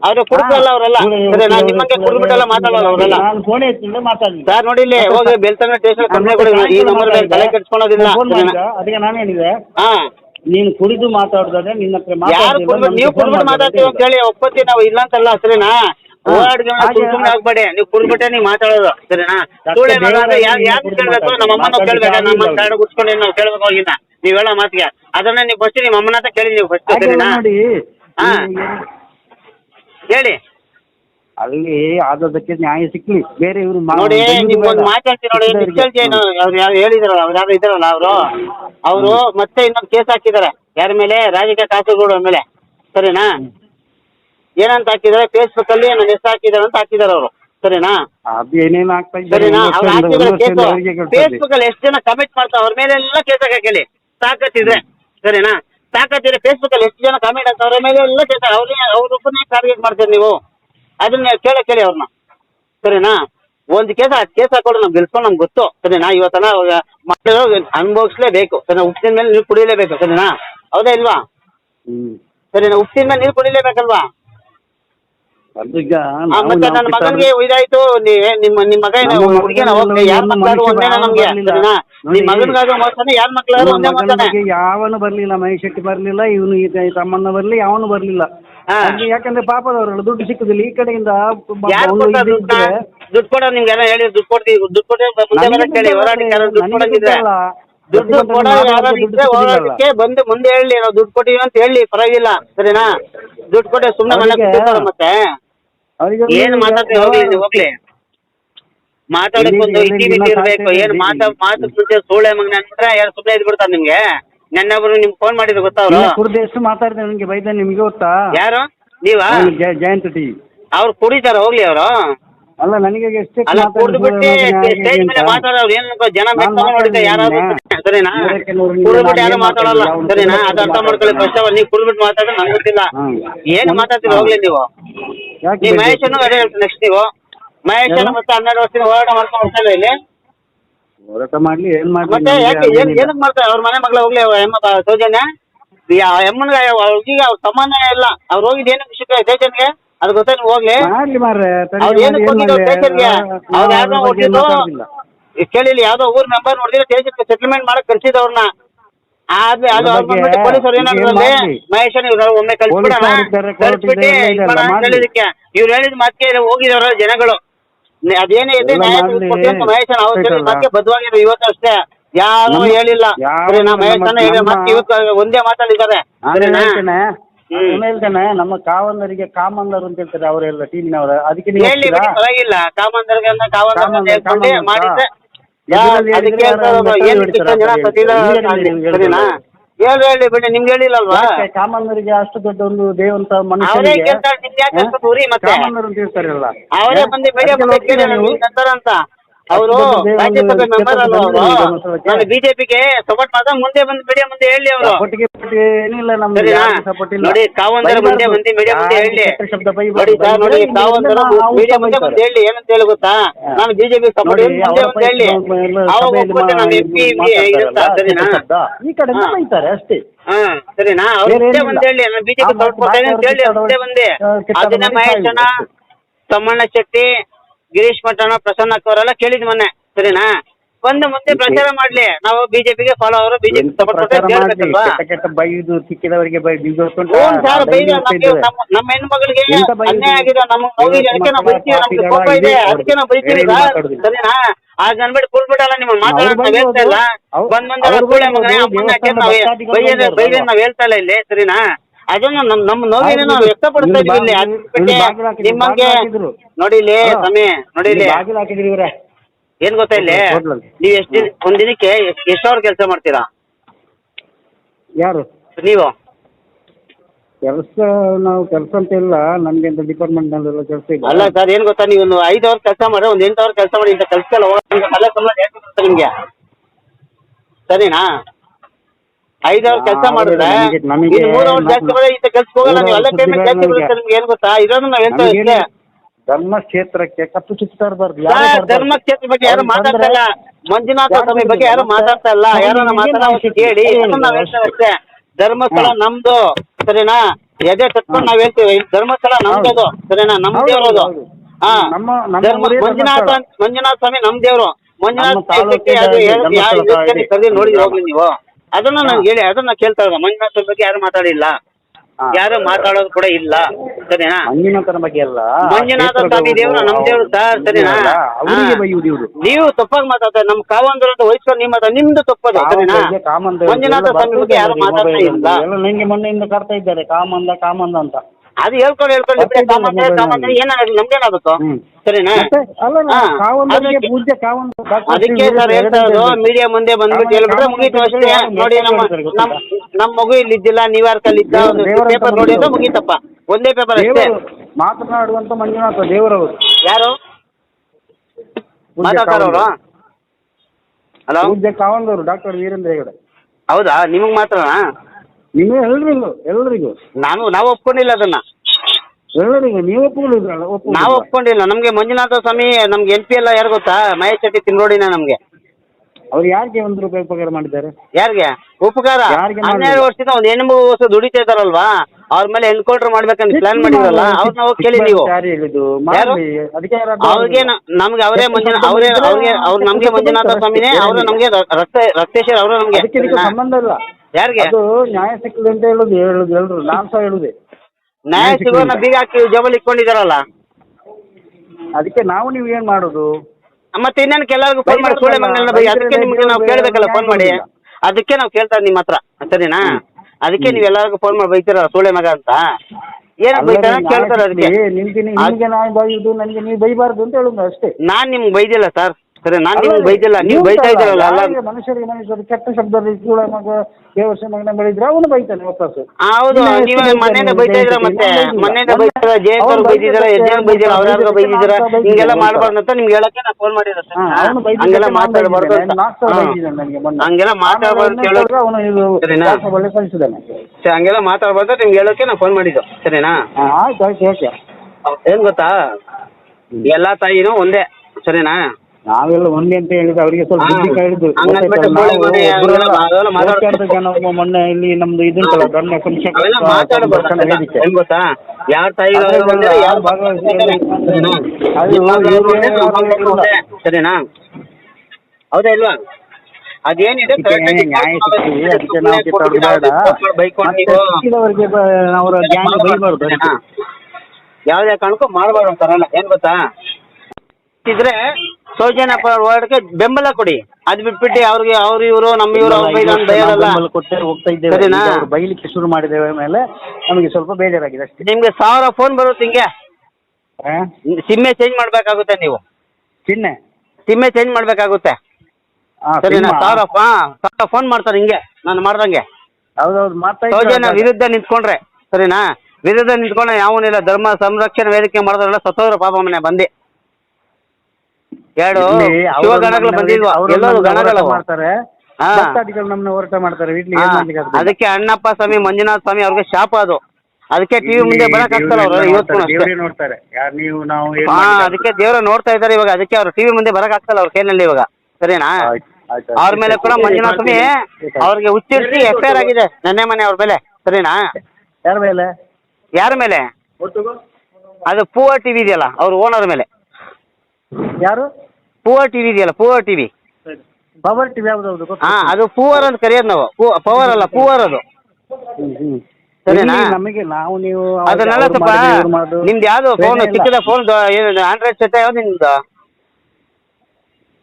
ಅವ್ರು ಕುಡ್ಕಲ್ಲ ಅವರೆಲ್ಲ. ನಾನು ನಿಮ್ಮಂಗೆ ಕುಡ್ಬಿಟ್ಟೆಲ್ಲ ಮಾತಾಡೋಲ್ಲ ಅವರೆಲ್ಲ. ನಾನು ಫೋನ್ ಎತ್ತಿಲ್ಲ ಮಾತಾಡಿ ಸರ್ ನೋಡಿ ಇಲ್ಲಿ ಹೋಗಿ ಬೆಳ್ತಾನೆ ಟೇಸ್ಟ್ ಕಂಪ್ಲೇಂಟ್ ಕೊಡಿ ಈ ನಂಬರ್ ಮೇಲೆ ತಲೆ ಕೆಡ್ಸ್ಕೊಳೋದಿಲ್ಲ. ಫೋನ್ ಸರಿನಾ? ಮಾಡಿದ ಅದಕ್ಕೆ ನಾನು ಹೇಳಿದೆ. ಹಾ. ನೀನು ಕುಡಿದು ಮಾತಾಡ್ದಾದ್ರೆ ನಿನ್ನ ಹತ್ರ ಯಾರು ನನ್ಗೆ ನೀವು ಅಂತ ಮಾತಾಡ್ತೀವಿ ಅಂತ. ಹೇಳಿ ಒಪ್ಪತ್ತಿ ನಾವು ಇಲ್ಲ ಅಂತಲ್ಲ ಸರಿನಾ? ಹಾಗೆ- ಸುಮ್ಮನೆ ಆಗ್ಬೇಡಿ. ನೀವು ಕುಡ್ಬಿಟ್ಟೆ ನೀವು ಮಾತಾಡೋದು ಸರಿನಾ? ಸುಳ್ಳು ಯಾರು ಯಾರು ಕೇಳ್ಬೇಕು? ನಮ್ಮ ಅಮ್ಮನ ಕೇಳ್ಬೇಕು ನಮ್ಮ ಕಾರ್ಡ್ ಗುಡ್ಸ್ಕೊಂಡು ನಾವು ಕೇಳ್ಬೇಕು ಹೋಗಿಲ್ಲ ನೀವ್ ಹೇಳೋ ಮಾತಿಗೆ. ಅದನ್ನ ನೀವು ಫಸ್ಟ್ ನಿಮ್ಮ ಅಮ್ಮನ ಹತ್ರ ಕೇಳಿ ನೀವು ಫಸ್ಟ್ ಸರಿನಾ? ಹಾ. ಹೇಳಿ. ಅಲ್ಲಿ ಆದದಕ್ಕೆ ನ್ಯಾಯ ಸಿಕ್ಲಿ. ಬೇರೆ ಇವರು ನೋಡಿ ನಿಮ್ಗೊಂದು ಮಾತಾಡ್ತೀನಿ ನೋಡಿ ನಿಶ್ಚಲ್ ಜೈನ್ ಅವ್ರು ಯಾರು ಹೇಳಿದಾರಲ್ಲ ಅವ್ರು ಯಾರು ಇದ್ರಲ್ಲ ಅವರು? ಅವರು ಮತ್ತೆ ಇನ್ನೊಂದು ಕೇಸ್ ಹಾಕಿದ್ದಾರೆ. ಯಾರ ಮೇಲೆ? ರಾಜಕೀಯ ಕಾಸರಗೋಡು ಮೇಲೆ. ಸರಿನಾ? ಏನಂತ ಹಾಕಿದ್ದಾರೆ? ಫೇಸ್ಬುಕ್ ಅಲ್ಲಿ ನನ್ನ ಹೆಸರು ಹಾಕಿದ್ದಾರೆ ಅಂತ ಹಾಕಿದ್ದಾರೆ ಅವರು. ಸರಿನಾ? ಆಗ್ತಾ ಸರಿನಾ? ಅವ್ರು ಹಾಕಿದ್ರೆ ಕೇಸು. ಫೇಸ್ಬುಕ್ ಅಲ್ಲಿ ಎಷ್ಟು ಜನ ಕಮೆಂಟ್ ಮಾಡ್ತಾರೆ ಅವ್ರ ಮೇಲೆ ಎಲ್ಲ ಕೇಸ್ ಹಾಕಿ ತಾಕತ್ತಿದ್ರೆ ಸರಿನಾ? ತಾಕತ್ತಿದ್ರೆ ಫೇಸ್ಬುಕ್ ಅಲ್ಲಿ ಎಷ್ಟು ಜನ ಕಾಮೆಂಟ್ ಅಂತ ಅವ್ರ ಮೇಲೆ ಎಲ್ಲ ಕೇಸ್ ಅವ್ರಿಗೆ ಅವ್ರೊಬ್ಬನೇ ಟಾರ್ಗೆಟ್ ಮಾಡ್ತೀರಿ ನೀವು? ಅದನ್ನ ಕೇಳ, ಕೇಳಿ ಅವ್ರನ್ನ. ಸರಿನಾ? ಒಂದು ಕೇಸ ಹತ್ತು ಕೇಸ್ ಹಾಕೊಂಡು ನಮ್ಗೆ ಗೆಲ್ಸ್ಕೊಂಡು ನಮ್ಗೆ ಗೊತ್ತು. ಸರಿನಾ? ಇವತ್ತನ ಮಾಡಿರೋ ಅನುಭವಿಸ್ಲೇಬೇಕು. ಸರಿನಾ? ಉಪ್ಪಿನ ಮೇಲೆ ನೀರು ಕುಡಿಲೇಬೇಕು. ಸರಿನಾ? ಹೌದಾ ಇಲ್ವಾ? ಸರಿನಾ? ಉಪ್ಪಿನ ಮೇಲೆ ನೀರು ಕುಡಿಲೇಬೇಕಲ್ವಾ? ಅದು ಈಗ ಆ, ನಾವು- ಮತ್ತೆ ನನ್ನ ಮಗನಿಗೆ ಇದಾಯ್ತು. ನೀ- ನಿಮ್ಮ ನಿಮ್ಮ ಮಗ ನಮ್ಮ ಹುಡುಗಿನ ಮಗನಿಗೆ ಯಾರ ಒಂದು ಮಕ್ಕಳಾದ್ರು ಮನುಷ್ಯ ಒಂದೇನ ನಮ್ಗೆ. ಬರ್ಲಿಲ್ಲ. ಸರಿನಾ? ನೋಡಿ. ನಿಮ್ಮ ಮಗನಿಗಾದ್ರೂ ಮೋಸನೆ ಯಾರ ಮಕ್ಕಳಾದ್ರು ನಮ್ಮ ಒಂದೇ ಮಗನ ಮೋಸನೆ. ಬಗ್ಗೆ ಯಾವನು ಬರ್ಲಿಲ್ಲ. ಮಹೇಶ್ ಶೆಟ್ಟಿ ಬರ್ಲಿಲ್ಲ ಇವನು ಈ ತಮ್ಮನ್ನ ಬರ್ಲಿ ಯಾವನು ಬರ್ಲಿಲ್ಲ. ಹಾ. ಯಾಕಂದ್ರೆ ಪಾಪದವರಲ್ಲ ದುಡ್ಡು ಸಿಕ್ಕುದಿಲ್ಲ. ಈ ಕಡೆಯಿಂದ ದುಡ್ಡು ಯಾರು ಒಂದು ಕೊಡ್ತಾರೆ ಇದು ದುಡ್ಡನ್ನ? ಇದ್ರೆ ದುಡ್ಡು ಕೊಡೋ ನಿಮ್ಗೆ ಹೇಳಿ ದುಡ್ಡು ಕೊಡ್ತೀವಿ ದುಡ್ಡು ಕೊಟ್ಟೆ ಮುಂದೆ ನನಗೆ ಬರಕ್ಕೆ ಹೇಳಿ ದುಡ್ಡು ಹೋರಾಟಕ್ಕೆ ಯಾರು ದುಡ್ಡು ನನಗೆ ಕೊಡಂಗಿದ್ರೆ ದುಡ್ಡಲ್ಲ. ದುಡ್ಡು ಪ್ರತಿಭಟನೆ ಕೊಡೋ ಮಾಡೋದು ಯಾರು ದುಡ್ಡು ಇದ್ರೆ ಸಿಕ್ಕುದಿಲ್ಲ. ಹೋರಾಟಕ್ಕೆ ಬಂದು ಮುಂದೆ ಹೇಳಿ ನಾವು ದುಡ್ಡು ಕೊಟ್ಟಿವಿ ಅಂತ ಹೇಳಿ ಪರವಾಗಿಲ್ಲ. ಸರಿನಾ? ದುಡ್ಡು ಕೊಟ್ಟೆ ಸುಮ್ಮನೆ ಮನೆ ಮತ್ತೆ. ಏನ್ ಮಾತಾಡ್ತೀವಿ ಹೋಗ್ಲಿ ಹೋಗ್ಲಿ? ಮಾತಾಡಕ್ ಒಂದು ಇಲ್ಲಿ ಇರ್ಬೇಕು. ಏನ್. ಮಾತಾ ಮಾತು ಮುಂಚೆ ಸೋಳೆ ಮಗನ ಅಂದ್ಬಿಟ್ರೆ ಯಾರು ಸುಮ್ಮನೆ ಇದ್ ಬಿಡ್ತಾರೆ ನಿಮ್ಗೆ? ನೆನ್ನೆ ಒಬ್ರು ನಿಮ್ಗೆ ಫೋನ್ ಮಾಡಿದ್ರು ಗೊತ್ತಾ ಅವರು? ನಿನ್ನೆ ಕುಡ್ದು ಎಷ್ಟು ಮಾತಾಡಿದೆ ನನಗೆ ಬೈದ ನಿಮ್ಗೆ ಗೊತ್ತಾ? ಯಾರು? ನೀವಾ? ಜಯಂತ ಜಯ- ಜಯಂತ್ ಟಿ. ಅವ್ರು ಕುಡಿತಾರ ಹೋಗ್ಲಿ ಅವರು. ಅಲ್ಲ ನನಗೆ ಎಷ್ಟು ಅಲ್ಲ ಕುಡ್ದು ಬಿಟ್ಟು ಸ್ಟೇಜ್ ಮೇಲೆ ಮಾತಾಡೋರು ಏನ್ ಜನ ನೋಡಿದ್ರೆ ಯಾರು. ಸರಿನಾ ಮಾತಾಡಲ್ಲ? ಸರಿನಾ? ಅದು ಅರ್ಥ ಮಾಡ್ಕೊಳ್ಳಿ. ಫಸ್ಟ್ ಆಫ್ ಆಲ್ ನೀವು ಕುಡ್ದು ಬಿಟ್ಟು ಮಾತಾಡಿದ್ರೆ ನಂಗೆ ಗೊತ್ತಿಲ್ಲ. ಏನ್ ಮಾತಾಡ್ತೀರಿ? ಹೋಗ್ಲಿ ನೀವು. ಯಾಕೆ ಮಹೇಶನು? ಅದೇ ಹೇಳ್ತೀನಿ ನೆಕ್ಸ್ಟ್ ನೀವು. ಮಹೇಶನ ಮತ್ತೆ ಹನ್ನೆರಡು ವರ್ಷದಿಂದ ಹೋರಾಟ ಮಾಡ್ಕೊಂಡು ಬರ್ತಾ ಇಲ್ಲ. ಇಲ್ಲಿ ಹೋರಾಟ ಮಾಡ್ಲಿ ಏನ್ ಮತ್ತೆ ಯಾಕೆ ಏನ್ ಅದೇನಿಲ್ಲ. ಏನಕ್ಕೆ ಮಾಡ್ತಾರೆ? ಅವ್ರ ಮನೆ ಮಗಳ ಹೋಗ್ಲಿ ಹೆಮ್ಮ ಸೌಜನ್ಯ? ಅವ್ರ ಇಲ್ಲ. ಅವ್ರು ಹೋಗಿದ್ ಏನಕ್ಕೆ ವಿಷಯ ಅದು ಗೊತ್ತಾ ನೀವು ಹೋಗ್ಲಿ? ಮಾಡ್ಲಿ ಮಾರ್ರೆ ತಡಿ ಅವ್ರು ಏನಕ್ಕೆ ಏನ್ ಹೋಗಿದ್ದು ಮಾಡ್ಲಿ? ಸ್ಟೇಷನ್ಗೆ ನಾವು ಅವ್ರು ಅದ್ರ ಯಾರನ್ನೋ ಬಗ್ಗೆ ಹೊಡೆದಿದ್ದು ಮಾತಾಡ್ತಿಲ್ಲ. ಕೇಳಿಲ್ಲ ಯಾವ್ದೋ ಊರ್ ಮೆಂಬರ್ ನೋಡಿದ್ರೆ ಸೆಟಲ್ಮೆಂಟ್ ಮಾಡಕ್ ಕರ್ಸಿದ ಅದು ಅವ್ರು ಬಂದ್ಬಿಟ್ಟು ಪೊಲೀಸರು ಏನಾದ್ರು? ಮಹೇಶನ್ ಇವ್ರು ಒಮ್ಮೆ ಕಳ್ಸ್ಬಿಡೋಣ ಕಳ್ಸ್ಬಿಟ್ಟು ಮಾಡ್ಲಿ. ಹೇಳಿದಕ್ಕೆ ಇವ್ರು ಹೇಳಿದ ಮಾತಿಗೆ ಹೋಗಿದಾರ ಜನಗಳು. ನೆ- ಅದೇನೇ ಇದೆ ಎಲ್ಲ ನ್ಯಾಯ ಮಾಡ್ಲಿ. ತಿಳಿಸ್ಕೊಡ್ತೀವಿ ಅಂತ ಮಹೇಶನ್ ಅವ್ರು ಹೇಳಿದ ಮಾತಿಗೆ ಬದ್ಧವಾಗಿರೋ ಇವತ್ತು ಅಷ್ಟೇ. ಯಾರು ನಮ್ಮ- ಹೇಳಿಲ್ಲ. ನಮ್ಮ- ಮಹೇಶನ ನಮ್ಮ- ಇವತ್ತು ಒಂದೇ ಮಾತಾಡಿದ್ದಾರೆ. ನಾನು ಸರಿನಾ? ಹೇಳ್ತೇನೆ. ಹ್ಮ್. ನಾನು ಹೇಳ್ತೇನೆ. ನಮ್ಮ ಕಾವಂದರಿಗೆ ಕಾಮಂದರು ಅಂತ ಹೇಳ್ತಾರೆ ಅವರೆಲ್ಲ ಟೀಮಿನವರು ಅದಕ್ಕೆ ನೀವು ಹೇಳಿ ಹೋಗ್ತೀರಾ? ಪರವಾಗಿಲ್ಲ. ಕಾಮಂದರ್ಗೆ ಕಾವಂದ್ರೆ ಕಾಮಂದರ್ ಕಾಮಂದರ್, ಹೇಳ್ಕೊಂಡು ಕಾಮಂದರ್ ಮಾಡಿದ್ರೆ ಹೇಳಿ. ಹೇಳಿ, ಬಿಡಿ ನಿಮ್ಗೆ ಹೇಳಿಲ್ಲಲ್ವಾ? ಯಾಕೆ ಕಾಮಂದರಿಗೆ ಅಷ್ಟು ದೊಡ್ಡ ಒಂದು ದೇವಂತ ಅವರೇ ಮನುಷ್ಯನಿಗೆ ಕೇಳ್ತಾರೆ ನಿಮ್ಗೆ ಯಾಕೆ ಉರಿ ಮತ್ತೆ? ಕಾಮಂದರು ಅಂತ ಹೇಳ್ತಾರಲ್ಲ. ಅವರೇ ಬಂದಿ? ನಂತರ ಅಂತ. ಅವರು ರಾಜ್ಯಸಭೆ ಮೆಂಬರ್ ಅಲ್ವಾ? ಅವರು ನಾನು ಬಿಜೆಪಿಗೆ ಸಪೋರ್ಟ್ ಮುಂದೆ ಬಂದು ಮೀಡಿಯಾ ಮುಂದೆ ಹೇಳಿ ಅವರು. ಸಪೋರ್ಟಿಗೆ ಪಟ್ಟಿ ಏನಿಲ್ಲ ನಮ್ಗೆ ಸರಿನಾ? ಸಪೋರ್ಟ್ ಇಲ್ಲ. ನೋಡಿ ಕಾವಂದರ ಮುಂದೆ. ಬಂದು ಮೀಡಿಯಾ ಮುಂದೆ ಹೇಳಿ. ಶಬ್ದ. ನೋಡಿ ಸರ್ ನೋಡಿ ಕಾವಂದರ ಮೀಡಿಯಾ ಮುಂದೆ. ಬಂದು ಹೇಳಿ. ಏನಂತ ಹೇಳಿ ಗೊತ್ತಾ. ನಾನು ಬಿಜೆಪಿ ಸಪೋರ್ಟ್ ನೋಡಿ, ಮುಂದೆ ಅವರ ಬಂದು ಹೇಳಿ. ಪೈಕಿ ಎಂ ಪಿ ಇರುತ್ತಾ? ಸರಿನಾ? ಈ ಕಡೆ ಹಾ. ಬೈತಾರೆ ಅಷ್ಟೇ. ಹಾ ಸರಿನಾ? ಅವ್ರು ಬೇರೆ ಮುಂದೆ ಏನಿಲ್ಲ. ಬಂದು ಹೇಳಿ. ನಾನು ಬಿಜೆಪಿ ಆ ಸಪೋರ್ಟ್ ಅಂತ ಹೇಳಿ ಅವ್ರ ಮುಂದೆ ಬಂದೆ. ಅದನ್ನ ಮಹೇಶ್. ತಮ್ಮಣ್ಣ ಶೆಟ್ಟಿ ಗಿರೀಶ್ ಮಠಣ ಪ್ರಸನ್ನ ಅವರೆಲ್ಲ ಕೇಳಿದ್ ಮೊನ್ನೆ ಸರಿನಾ? ಬಂದು ಮುಂದೆ ಪ್ರಚಾರ ಮಾಡ್ಲಿ. ನಾವು ಬಿಜೆಪಿಗೆ ಫಾಲೋ ಅವರು ಬಿಜೆಪಿ ಕೆಟ್ಟ ಬೈದು ಸಿಕ್ಕಿದವರಿಗೆ ಬೈ ಬೈದ ನಮ್ಮ ಹೆಣ್ಮಗಳಿಗೆ ಅನ್ಯಾಯ ಆಗಿದೆ. ನಮ್ಮ ನೋವಿಗೆ ಅದಕ್ಕೆ ನಾವು ಬೈತೀವಿ ನಮ್ಗೆ ಕೋಪ ಇದೆ. ಅದಕ್ಕೆ ನಾವು ಬೈತೀವಿ. ಸರಿನಾ? ಆಗ ಅನ್ಬಿಟ್ಟು ಕೂಡ್ಬಿಡಲ್ಲ ನಿಮ್ಮ ಮಾತಾಡೋದು ಹೇಳ್ತಾ ಇಲ್ಲ. ಬಂದ್ ಬೈಯೋದು ಭಕ್ತಾದಿಗಳು ಬೈಯೋದು ನಾವು ಹೇಳ್ತಾ ಇಲ್ಲ ಇಲ್ಲಿ ಸರಿನಾ? ಅದನ್ನ ನಮ್ ನಮ್ಮ ನೋವಿನ ನಾವು ವ್ಯಕ್ತಪಡಿಸ್ತಾ ಇದೀವಿ ಇಲ್ಲಿ ಬಾಗಿಲು ಹಾಕಿದ್ರು, ನಿಮ್ಮಂಗೆ ಬಾಗಿಲು ಹಾಕಿದ್ರು. ನೋಡಿ ಇಲ್ಲಿ ಹಾ. ಸಮಯ ನೋಡಿ ಇಲ್ಲಿ ಬಾಗಿಲು ಹಾಕಿದ್ರಿ ಇವ್ರೆ. ಏನ್ ಗೊತ್ತಾ ಇಲ್ಲಿ? ಹೋಟ್ಲಲ್ಲಿ. ನೀವು ಎಷ್ಟು ದಿನ ಒಂದ್ ದಿನಕ್ಕೆ ಎಷ್ಟ್- ಎಷ್ಟು ಅವ್ರ ಕೆಲಸ ಮಾಡ್ತೀರಾ? ಯಾರು? ನೀವು? ಕೆಲಸ ನಾವು ಕೆಲಸ ಅಂತ ಇಲ್ಲ ನಮ್ಗೆ ಅಂತ ಡಿಪಾರ್ಟ್ಮೆಂಟ್ ನಲ್ಲೆಲ್ಲ ಕೆಲಸ ಇಲ್ಲ. ಅಲ್ಲ ಸರ್ ಏನ್ ಗೊತ್ತಾ ನೀವು ಒಂದು ಐದು ಅವರ್ ಕೆಲಸ ಮಾಡಿ ಒಂದ್ ಎಂಟು ಅವರ್ ಕೆಲಸ ಮಾಡಿ ಇಂಥ ಕೆಲಸಕ್ಕೆಲ್ಲ ಎಲ್ಲ ಸಂಬಳ ಜಾಸ್ತಿ ಬರುತ್ತೆ ನಿಮ್ಗೆ. ಸರಿನಾ? ಐದು ಅವರ್ ಕೆಲಸ ಮಾಡಿದ್ರೆ ನಮಗೆ- ನಮಗೆ ಇನ್ನು ಮೂರು ಅವರ್ ಜಾಸ್ತಿ ಕೆಲ್ಸಕ್ಕೆ ಹೋಗಲ್ಲ ನೀವು ಅಲ್ಲೇ ಪೇಮೆಂಟ್ ಜಾಸ್ತಿ ನಮಗೆ. ಏನ್ ಗೊತ್ತಾ? ನಾವು ಹೇಳ್ತಾ ಧರ್ಮ ಧರ್ಮಕ್ಷೇತ್ರಕ್ಕೆ ಸರ್, ಧರ್ಮಕ್ಷೇತ್ರ ಬಗ್ಗೆ ಯಾರು ಮಾತಾಡ್ತಾ ಇಲ್ಲ. ಮಂಜುನಾಥ ಸ್ವಾಮಿ ಬಗ್ಗೆ ಯಾರು ಮಾತಾಡ್ತಾ ಇಲ್ಲ. ಯಾರನ್ನ ಮಾತಾಡೋ ಕೇಳಿ ಇದನ್ನ ನಾವ್ ಹೇಳ್ತೇವೆ ಅಷ್ಟೇ ಧರ್ಮಸ್ಥಳ ಹಾ. ನಮ್ದು ಸರಿನಾ? ಎದೆ ತಟ್ಕೊಂಡು ನಾವ್ ಹೇಳ್ತೀವಿ. ಇಲ್ಲಿ ಧರ್ಮಸ್ಥಳ ನಮ್ದು ಅದು ಸರಿನಾ? ನಮ್ ಹೌದು, ದೇವ್ರು ಅದು ಹೌದು. ಹಾ. ನಮ್ಮ- ನಮ್ಮ ಧರ್ಮ ಊರೇ ಮಂಜುನಾಥ ಧರ್ಮಸ್ಥಳ. ಮಂಜುನಾಥ ಸ್ವಾಮಿ ನಮ್ ದೇವ್ರು. ಮಂಜುನಾಥ ನಮ್ಮ ತಾಲೂಕಿನ ಧರ್ಮಸ್ಥಳ ಇದಕ್ಕೆ. ಕರೆದಿ ನೋಡಿ ಹೋಗ್ಲಿ ನೀವು. ಅದನ್ನ ನಾನು ಹೇಳಿ ಅದನ್ನ ಕೇಳ್ತಾ ಇರೋದು. ಮಂಜುನಾಥ ಬಗ್ಗೆ ಯಾರು ಮಾತಾಡಿಲ್ಲ. ಯಾರು ಮಾತಾಡೋದು ಕೂಡ ಇಲ್ಲ. ಸರಿನಾ? ಮಂಜುನಾಥನ ಬಗ್ಗೆ ಅಲ್ಲ. ಮಂಜುನಾಥ ಸ್ವಾಮಿ ದೇವ್ರ ನಮ್ ದೇವ್ರು ಸರ್ ಸರಿನಾ? ಅವರಿಗೆ ಹಾ. ಬೈಯುವುದು ಇವರು. ನೀವು ತಪ್ಪಾಗಿ ಮಾತಾಡ್ತಾರೆ ನಮ್ ಕಾವಂದ್ರ ಅಂತ ವಹಿಸ್ಕೊಂಡು ನೀವು ಮಾತಾಡ ನಿಮ್ದು ತಪ್ಪದು ಸರಿನಾ? ಮಂಜುನಾಥ ಸ್ವಾಮಿ ಬಗ್ಗೆ ಯಾರು ಮಾತಾಡ್ತಾ ಇಲ್ಲ. ನಂಗೆ ಮೊನ್ನೆಯಿಂದ ಕರ್ತಾ ಇದ್ದಾರೆ. ಕಾಮಂದ ಕಾಮಂದ ಅಂತ. ಅದು ಹೇಳ್ಕೊಂಡು ಹೇಳ್ಕೊಂಡು ಇದ್ರೆ ಸಾಮಾನ್ಯ ಮೊಬೈಲ್ ಕಾಮಂದ್ರೆ ನಮ್ಗೇನಾಗುತ್ತೋ ಸರಿನಾ? ಹಾ, ಅದಕ್ಕೆ- ಡಾಕ್ಟರ್ ಅದಕ್ಕೆ ಸರ್ ಹೇಳ್ತಾ ಇರೋದು ಮೀಡಿಯಾ ಮುಂದೆ ಬಂದ್ಬಿಟ್ಟು ಹೇಳ್ಬಿಟ್ರೆ ಮುಗೀತು ಅಷ್ಟೇ. ನೋಡಿ ನಮ್ಮ? ನಮ್ ನಮ್ಮ ಮಗು ಇಲ್ಲಿದ್ದಿಲ್ಲ ನ್ಯೂಯಾರ್ಕ್ ಅಲ್ಲಿ ಇದ್ದ ಒಂದು ದೇವರ ಪೇಪರ್ ನೋಡಿ ಅಂತ ಬಂದು- ಮುಗೀತಪ್ಪ. ಒಂದೇ ಪೇಪರ್ ಅಷ್ಟೇ. ದೇವರು ಮಾತನಾಡುವಂತ ಮಂಜುನಾಥ ದೇವರವರು. ಯಾರು? ಪೂಜ್ಯ ಮಾತಾಡ್ತಾರವ್ರು? ಕಾವಂದರು. ಹಲೋ? ಪೂಜ್ಯ ಕಾವಂದವರು ಡಾಕ್ಟರ್ ವೀರೇಂದ್ರ ಹೆಗಡೆ. ಹೌದಾ? ನಿಮಗ್ ಮಾತ್ರ ನಿಮಗೆ ಎಲ್ರಿಗೂ ಎಲ್ರಿಗೂ. ನಾನು ನಾವು ಒಪ್ಕೊಂಡಿಲ್ಲ ಅದನ್ನ. ಎಲ್ಲರಿಗೂ ನೀವು ಒಪ್ಕೊಂಡಿದ್ರಲ್ಲ ನಾವು ಒಪ್ಕೊಂಡಿಲ್ಲ. ನಮ್ಗೆ ಮಂಜುನಾಥ ಸ್ವಾಮಿ ನಮ್ಗೆ ಎಂ ಪಿ ಎಲ್ಲ ಯಾರು ಗೊತ್ತಾ? ಮಹೇಶ್ ಶೆಟ್ಟಿ ತಿಂಗೋಡಿನ ನಮ್ಗೆ. ಅವ್ರು ಯಾರಿಗೆ ಒಂದು ರೂಪಾಯಿ ಉಪಕಾರ ಮಾಡಿದ್ದಾರೆ? ಯಾರಿಗೆ? ಉಪಕಾರ? ಯಾರಿಗೆ ಹನ್ನೆರಡು ಮಾಡಿಲ್ಲ? ವರ್ಷದಿಂದ ಒಂದ್ ಹೆಣ್ಣು ವರ್ಷ ದುಡಿತಾ ಇದಾರಲ್ವಾ ಅವ್ರ ಮೇಲೆ ಎನ್ಕೌಂಟರ್ ಮಾಡ್ಬೇಕಂತ ಪ್ಲಾನ್ ಮಾಡಿದ್ರಲ್ಲ ಅವ್ರನ್ನ ಹೋಗಿ ಕೇಳಿ ನೀವು. ಯಾರು ಹೇಳಿದ್ದು? ಯಾರು? ಮಾಡ್ಲಿ ಅದಕ್ಕೆ ಯಾರಾದ್ರೂ ಅವ್ರಿಗೆ ನ- ನಮ್ಗೆ ಅವರೇ ಮಂಜುನಾಥ ಅವರೇ ಅವ್ರಿಗೆ ಅವ್ರು ನಮ್ಗೆ ಮಂಜುನಾಥ ಸ್ವಾಮಿನೇ ಅವರು ನಮ್ಗೆ ರ- ರಕ್ತ ರಕ್ತೇಶ್ವರ ಅವರು ನಮ್ಗೆ. ಅದಕ್ಕೆ ಇದಕ್ಕೆ ಸಂಬಂಧ ಇಲ್ಲ. ಯಾರಿಗೆ? ಅದು ನ್ಯಾಯ ಸಿಕ್ಕಿದೆ ಅಂತ ಹೇಳುದು ಹೇಳುದು ಎಲ್ರು ನಾನ್ ಸಹ ಹೇಳುದೆ. ನ್ಯಾಯ ಸಿಗೋನ ಬೀಗ ಹಾಕಿ ಜಬಲ್ ಇಟ್ಕೊಂಡಿದಾರಲ್ಲ ಅದಕ್ಕೆ ನಾವು ನೀವು ಏನ್ ಮಾಡುದು? ಮತ್ತೆ ಇನ್ನೇನು ಎಲ್ಲರಿಗೂ ಫೋನ್ ಮಾಡಿ ಸುಳ್ಳೆ ಮಗನ ಬೈ ಅದಕ್ಕೆ ನಿಮ್ಗೆ ನಾವು ಕೇಳಬೇಕಲ್ಲ ಫೋನ್ ಮಾಡಿ. ಅದಕ್ಕೆ ನಾವು ಕೇಳ್ತಾ ನಿಮ್ಮ ಹತ್ರ ಸರಿನಾ? ಅದಕ್ಕೆ ನೀವು ಎಲ್ಲರಿಗೂ ಫೋನ್ ಮಾಡಿ ಬೈತೀರಾ ಸುಳ್ಳೆ ಮಗ ಅಂತ. ಏನಕ್ಕೆ ಬೈತಾರ ಕೇಳ್ತಾರೆ ಅದಕ್ಕೆ. ನಿಮ್ಗೆ ನಿಮ್ಗೆ ನಾನು ಬೈಯುದು ನನಗೆ ನೀವು ಬೈಬಾರ್ದು ಅಂತ ಹೇಳುದು ಅಷ್ಟೇ. ನಾನ್ ನಿಮ್ಗೆ ಬೈದಿಲ್ಲ ಸರ್. ಸರಿ ನಾನ್ ನಿಮ್ಗೆ ಬೈತಿಲ್ಲ ನೀವು ಬೈತಾ ಇದ್ದೀರಲ್ಲ ಅಲ್ಲ. ಯಾರಿಗೆ ಮನುಷ್ಯರಿಗೆ ಮನುಷ್ಯರು ಕೆಟ್ಟ ಶಬ್ದ ಕೂಡ ಮಗ ದೇವರ್ಷ ಮಗನ ಬೆಳೆದ್ರೆ ಅವನು ಬೈತಾನೆ ವಾಪಸ್ ಹೌದು ನೀವು ಮನೆಯಿಂದ ಬೈತಾ ಇದ್ರ ಮತ್ತೆ? ಮನೆಯಿಂದ ಬೈತಾರ ಜಯಂಕರ್ ಬೈದಿದ್ರ ಯಜ್ಞ ಬೈದಿರ ಅವ್ರಾದ್ರೂ ಬೈದಿದ್ರ ಹಿಂಗೆಲ್ಲ ಮಾಡಬಾರ್ದು ಅಂತ ನಿಮ್ಗೆ ಹೇಳಕ್ಕೆ ನಾ ಫೋನ್ ಮಾಡಿರೋದು ಸರಿನಾ? ಅವನು ಹಂಗೆಲ್ಲ ಮಾತಾಡಬಾರ್ದು ಅಂತ. ಹಾ. ಹಂಗೆಲ್ಲ ಮಾತಾಡಬಾರ್ದು ಅವನು ಇದು ಸರಿನಾ? ಒಳ್ಳೆ ಕಳಿಸಿದ್ದಾನೆ ಸರಿ, ಹಂಗೆಲ್ಲ ಮಾತಾಡಬಾರ್ದು ಅಂತ ನಿಮ್ಗೆ ಹೇಳೋಕೆ ನಾ ಫೋನ್ ಮಾಡಿದ್ದು ಸರಿನಾ? ಆಯ್ತು ಆಯ್ತು ಓಕೆ. ಏನ್ ಗೊತ್ತಾ? ಎಲ್ಲಾ ತಾಯಿನೂ ಒಂದೇ ಸರಿನಾ? ನಾವೆಲ್ಲ ಒಂದೇ ಅಂತ ಹೇಳಿದ್ರೆ ಅವರಿಗೆ ಸ್ವಲ್ಪ. ಬುದ್ಧಿ ಕಳೆದು ಮೊನ್ನೆ ಇಲ್ಲಿ ನಮ್ದು ಇದು ದೊಡ್ಡ ಫಂಕ್ಷನ್ ವೇದಿಕೆ. ಗೊತ್ತಾ? ಯಾರ ತಾಯಿ? ಸರಿನಾ? ಹೌದಾ ಇಲ್ವಾ? ಅದೇನಿದೆ. ಯಾವ್ದೇ ಕಾರಣಕ್ಕೂ ಮಾಡಬಾರ್ದು ಏನ್ ಗೊತ್ತಾ? ಇದ್ರೆ ಸೌಜನ್ಯ ಹೋರಾಟಕ್ಕೆ ಬೆಂಬಲ ಕೊಡಿ. ಅದ್ ಬಿಟ್ಬಿಟ್ಟು ಅವ್ರಿಗೆ ಅವ್ರ ಇವರು ನಮ್ಮ ಇವರು ಅವ್ರ ಬೈದ ಅಂತ ಬೆಂಬಲ ಕೊಟ್ಟೆ ಹೋಗ್ತಾ ಇದ್ದೇವೆ. ಸರಿನಾ? ಈಗ ಅವ್ರು ಬೈಲಿಕ್ಕೆ ಶುರು ಮಾಡಿದ್ದೇವೆ ಮೇಲೆ ನಮಗೆ ಸ್ವಲ್ಪ ಬೇಜಾರಾಗಿದೆ ಅಷ್ಟೇ. ನಿಮ್ಗೆ ಸಾವಿರ ಫೋನ್ ಬರುತ್ತೆ ಹಿಂಗೆ? ಆ? ಸಿಮ್ಮೆ ಚೇಂಜ್ ಮಾಡ್ಬೇಕಾಗುತ್ತೆ ನೀವು. ಚಿಹ್ನೆ ಸಿಮ್ಮೆ ಚೇಂಜ್ ಮಾಡ್ಬೇಕಾಗುತ್ತೆ. ಆ, ಸರಿನಾ. ಸಾವಿರ ಸಾವಿರ ಫೋನ್ ಮಾಡ್ತಾರೆ ಹಿಂಗೆ ನಾನು ಮಾಡ್ದಂಗೆ. ಹೌದೌದು ಮಾತಾ ಸೌಜನ್ಯ ವಿರುದ್ಧ ನಿಂತ್ಕೊಂಡ್ರೆ ಸರಿನಾ? ವಿರುದ್ಧ ನಿಂತ್ಕೊಂಡ್ರೆ ಯಾವನಿಲ್ಲ ಧರ್ಮ ಸಂರಕ್ಷಣೆ ವೇದಿಕೆ ಮಾಡಿದ್ರಲ್ಲ ಸತ್ತೋದ್ರ ಪಾಪ ಮನೆ ಬಂದೆ. ಎರಡು ಶಿವಗಣಗಳು ಬಂದಿದ್ವ. ಎಲ್ಲರೂ ಗಣಗಳು. ಮಾಡ್ತಾರೆ. ಹಾ. ಭಕ್ತಾದಿಗಳು ನಮ್ಮನ್ನ ಹೋರಾಟ ಮಾಡ್ತಾರೆ. ಇಡ್ಲಿ ಏನ್ ಮಾಡ್ಲಿಕ್ಕೆ ಆಗ್ತದೆ? ಅದಕ್ಕೆ ಅಣ್ಣಪ್ಪ ಸ್ವಾಮಿ ಮಂಜುನಾಥ ಸ್ವಾಮಿ ಅವ್ರಿಗೆ ಶಾಪ ಅದು. ಅದಕ್ಕೆ ಟಿವಿ ಮುಂದೆ ಬರಕ್ ಆಗ್ತಲ್ಲ ಅವ್ರು. ದೇವ್ರೇ ಇವತ್ತು ನೋಡ್ತಾರೆ, ಅಷ್ಟೇ. ದೇವ್ರೇ ನೋಡ್ತಾರೆ. ಯಾರು ನೀವು ನಾವು ಏನ್ ಹಾ ಮಾಡ್ಲಿಕ್ಕೆ ಅದಕ್ಕೆ ದೇವ್ರ ನೋಡ್ತಾ ಇದಾರೆ ಇವಾಗ. ಅದಕ್ಕೆ ಅವ್ರು ಟಿವಿ ಮುಂದೆ ಬರಕ್ ಆಗ್ತಲ್ಲ ಅವ್ರ ಕೈನಲ್ಲಿ ಇವಾಗ. ಸರಿನಾ? ಆಯ್ತು, ಆಯ್ತು, ಆಯ್ತು. ಅವ್ರ ಮೇಲೆ ಕೂಡ ಮಂಜುನಾಥ ಸ್ವಾಮಿ ಅವ್ರಿಗೆ ಹುಚ್ಚಿಡ್ಸಿ ಎಫ್ ಐ ಆರ್ ಆಗಿದೆ. ನನ್ನೆ ಮನೆ ಅವ್ರ ಮೇಲೆ. ಸರಿನಾ? ಯಾರ ಮೇಲೆ? ಯಾರ ಮೇಲೆ? ಅದು ಪೂವರ್ ಟಿವಿ ಇದೆಯಲ್ಲ ಅವ್ರ ಓನರ್ ಮೇಲೆ. ಯಾರು? ಪೂವರ್ ಟಿವಿ ಇದೆಯಲ್ಲ ಪೂವರ್ ಟಿವಿ. ಪವರ್ ಟಿವಿ ಯಾವ್ದು ಹಾ ಅದು ಪೂವರ್ ಅಂತ ಕರೆಯೋದು ನಾವು. ಪವರ್ ಅಲ್ಲ ಪುವರ್ ಅದು. ಸರಿನಾ? ನಮಗೆ ನಾವು ನೀವು ಅವ್ರು- ಅದನ್ನೆಲ್ಲ ಸ್ವಲ್ಪ ಮಾಡಿದ್ರು, ಇವ್ರು ಮಾಡುದು. ನಿಮ್ದು ಯಾವ್ದು ಫೋನ್ ಸಿಕ್ಕಿದ. ಚಿಕ್ಕದ ಫೋನ್ ಏನು ಆಂಡ್ರಾಯ್ಡ್ ಸೆಟ್ ಯಾವ್ದು ನಿಮ್ದು?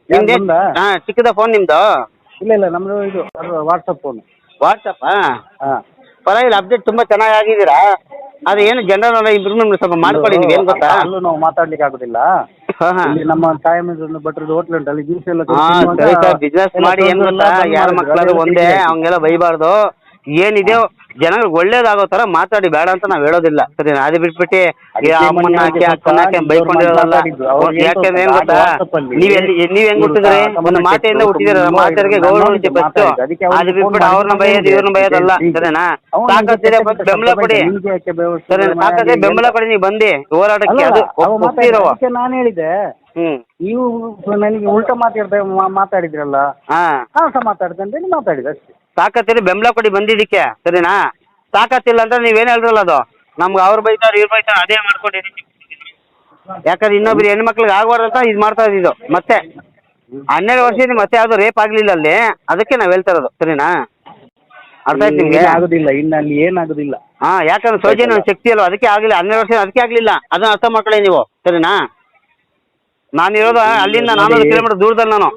ಯಾವ್ದು ನಿಮ್ದೇ? ಹಾ ಚಿಕ್ಕದ ಫೋನ್ ನಿಮ್ದು? ಇಲ್ಲ ಇಲ್ಲ ನಮ್ದು ಇದು ವಾಟ್ಸಪ್ ಫೋನ್ ವಾಟ್ಸಪ್ ಹಾ. ಪರವಾಗಿಲ್ಲ ಅಪ್ಡೇಟ್ ತುಂಬಾ ಚೆನ್ನಾಗಿ ಆಗಿದ್ದೀರಾ ಅದು ಏನು ಜನರಲ್ ಇಂಪ್ರೂವ್ಮೆಂಟ್ ಸ್ವಲ್ಪ ಮಾಡ್ಕೊಳ್ಳಿ ನೀವು ಏನು ಗೊತ್ತಾ? ಅಲ್ಲೂ ನಾವು ಮಾತಾಡ್ಲಿಕ್ಕೆ ಆಗುದಿಲ್ಲ. ಹಾ ಹಾ ಇಲ್ಲಿ ನಮ್ಮ ತಾಯಿ ಭಟ್ರದ್ದು ಹೋಟ್ಲ್ ಉಂಟಲ್ಲ ಜ್ಯೂಸ್ ಎಲ್ಲ ಹಾ ತಿನ್ನುವಾಗ ಸರಿ ಸರ್ ಬಿಸ್ನೆಸ್ ಮಾಡಿ ಏನ್ ಗೊತ್ತಾ ಯಾರ. ಮಕ್ಕಳಾದ್ರು ಒಂದೇ. ಅವಂಗೆಲ್ಲ ಬೈಬಾರ್ದು ಏನಿದೆ ಜನಗಳಿಗೆ ಒಳ್ಳೇದಾಗೋ ತರ ಮಾತಾಡಿ ಬೇಡ ಅಂತ ನಾವ್ ಹೇಳೋದಿಲ್ಲ. ಸರಿ ಅದು ಬಿಟ್ಬಿಟ್ಟು ಈ ಅಮ್ಮನ್ನ ಮೊನ್ನೆ ಹಾಕಿ ಅಕ್ಕನ ಹಾಕಿ ಬೈಕೊಂಡಿರೋದಲ್ಲ. ಮಾತಾಡಿದ್ದು. ಏನ್ ಗೊತ್ತಾ? ನೀವ್ ಎಲ್ಲಿ ನೀವ್ ಹೆಂಗ್ ಹುಟ್ಟಿದ್ರಿ ಒಂದು ಮಾತೆಯಿಂದ ಹುಟ್ಟಿದಿರ ಮಾತಾಡಿಗೆ ಗೌರವ ಮಾತಾಡಿದ್ದು, ಬಸ್ ಅದು ಬಿಟ್ಬಿಟ್ಟು ಅವ್ರನ್ನ ಬೈಯೋದು ಇವ್ರನ್ನ ಬೈಯೋದಲ್ಲ. ಸರಿನಾ? ಸಾಕತ್ತಿದೆ ಬೆಂಬಲ ಕೊಡಿ. ಸರಿ ಸಾಕತ್ತೆ ಬೆಂಬಲ ಕೊಡಿ ನೀವ್ ಬಂದಿ ಹೋರಾಟಕ್ಕೆ ಅದು ಮಾತಾಡಿದ- ಅದಕ್ಕೆ ನಾನು ಹೇಳಿದೆ ಹ್ಮ್. ನೀವು ನನಗೆ ಉಲ್ಟಾ ಮಾತಾಡ್ತಾ ಮಾತಾಡಿದ್ರಲ್ಲ. ಅಂತ ಮಾತಾಡಿದೆ ಅಷ್ಟೇ. ತಾಕತ್ತಿರಿ ಬೆಂಬಲ ಕೊಡಿ ಬಂದಿದ್ದಕ್ಕೆ ಸರಿನಾ? ಸಾಕತ್ತಿಲ್ಲ ಅಂದ್ರೆ ನೀವೇನು ಹೇಳ್ರಲ್ಲ ಅದು? ನಮ್ಗೆ ಅವ್ರು ಬೈತಾರೆ ಇವ್ರು ಬೈತಾರೆ ಅದೇ ಮಾಡ್ಕೊಂಡಿರಿ ಯಾಕಂದ್ರೆ ಇನ್ನೊಬ್ರು ಹೆಣ್ಮಕ್ಳಿಗೆ ಆಗ್ಬಾರ್ದು ಅಂತ ಇದು ಮಾಡ್ತಾ ಇದ್ದಿದ್ದು ಮತ್ತೆ. ಹನ್ನೆರಡು ವರ್ಷದಿಂದ ಮತ್ತೆ ಯಾವುದು ರೇಪ್ ಆಗಲಿಲ್ಲ ಅಲ್ಲಿ ಅದಕ್ಕೆ ನಾವು ಹೇಳ್ತಾ ಇರೋದು ಸರಿನಾ? ಅರ್ಥ ಆಯ್ತು ನಿಮ್ಗೆ? ಆಗುದಿಲ್ಲ ಇನ್ನು ಅಲ್ಲಿ ಏನಾಗುದಿಲ್ಲ ಹಾ ಯಾಕಂದ್ರೆ ಸೌಜನ್ಯ ಒಂದು ಶಕ್ತಿ ಅಲ್ವಾ ಅದಕ್ಕೆ ಆಗಲಿಲ್ಲ ಹನ್ನೆರಡು ವರ್ಷ ಅದಕ್ಕೆ ಆಗಲಿಲ್ಲ ಅದನ್ನ ಅರ್ಥ ಮಾಡ್ಕೊಳ್ಳಿ ನೀವು ಸರಿನಾ? ನಾನು ಇರೋದು ಅಲ್ಲಿಂದ ನಾನ್ನೂರು ಕಿಲೋಮೀಟರ್ ದೂರದಲ್ಲಿ ನಾನು.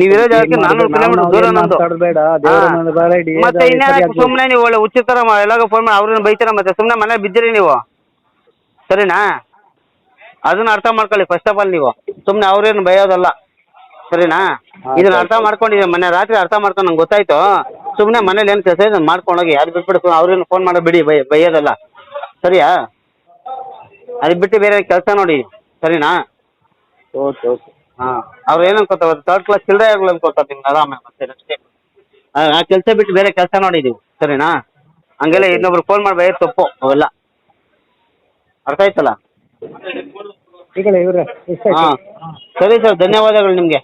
ನೀವಿರೋ ಜಾಗಕ್ಕೆ ನಾನೂರು ಕಿಲೋಮೀಟರ್ ದೂರ ನಂದು ಬೇಡ ಮತ್ತೆ ಇನ್ನೇನಕ್ಕೆ ಇನ್ನೇನು ಸುಮ್ಮನೆ ನೀವು ಒಳ್ಳೆ ಹುಚ್ಚ ಥರ ಎಲ್ಲಾಗ ಫೋನ್ ಮಾಡಿ ಅವ್ರನ್ನ ಬೈತೀರ ಮತ್ತೆ? ಸುಮ್ಮನೆ ಮನೆ ಬಿದ್ದಿರಿ ನೀವು. ಸರಿನಾ? ಅದನ್ನ ಅರ್ಥ ಮಾಡ್ಕೊಳ್ಳಿ ಫಸ್ಟ್ ಆಫ್ ಆಲ್ ನೀವು. ಸುಮ್ಮನೆ ಅವ್ರೇನು ಬಯೋದಲ್ಲ. ಸರಿನಾ? ಇದನ್ನ ಅರ್ಥ ಮಾಡ್ಕೊಂಡಿದ್ದೀನಿ ಮೊನ್ನೆ ರಾತ್ರಿ ಅರ್ಥ ಮಾಡ್ಕೊಂಡು ನಂಗೆ ಗೊತ್ತಾಯ್ತು. ಸುಮ್ಮನೆ ಮನೇಲಿ ಏನು ಕೆಲಸ ಇದೆ ಮಾಡ್ಕೊಂಡೋಗಿ ಅದು ಬಿಟ್ಬಿಟ್ಟು ಅವ್ರೇನು ಫೋನ್ ಮಾಡೋ ಬಿಡಿ ಬೈ ಬೈಯೋದಲ್ಲ. ಸರಿಯಾ? ಅದು ಬಿಟ್ಟು ಬೇರೆ ಕೆಲಸ ನೋಡಿ. ಸರಿನಾ? Okay okay. ಹಾಂ. ಅವ್ರು ಏನು ಅನ್ಕೋತಾರೆ ತರ್ಡ್ ಕ್ಲಾಸ್ ಚಿಲ್ಲರೆ ಆಗ್ಲಿ ಅನ್ಕೋತಾರೆ ನಿಮ್ಗೆ ಆರಾಮ ಮತ್ತೆ ಅಷ್ಟೇ ಆ- ಕೆಲಸ ಬಿಟ್ಟು ಬೇರೆ ಕೆಲಸ ನೋಡಿದೀವಿ ಸರಿನಾ? ಹಂಗೆಲ್ಲ ಇನ್ನೊಬ್ರು ಫೋನ್ ಮಾಡಿ ಬೈಯೋದು ತಪ್ಪು ಅವೆಲ್ಲ. ಅರ್ಥ ಆಯ್ತಲ್ಲ? ಇವ್ರೆ ಹಾಂ. ಸರಿ ಸರ್ ಧನ್ಯವಾದಗಳು ನಿಮಗೆ.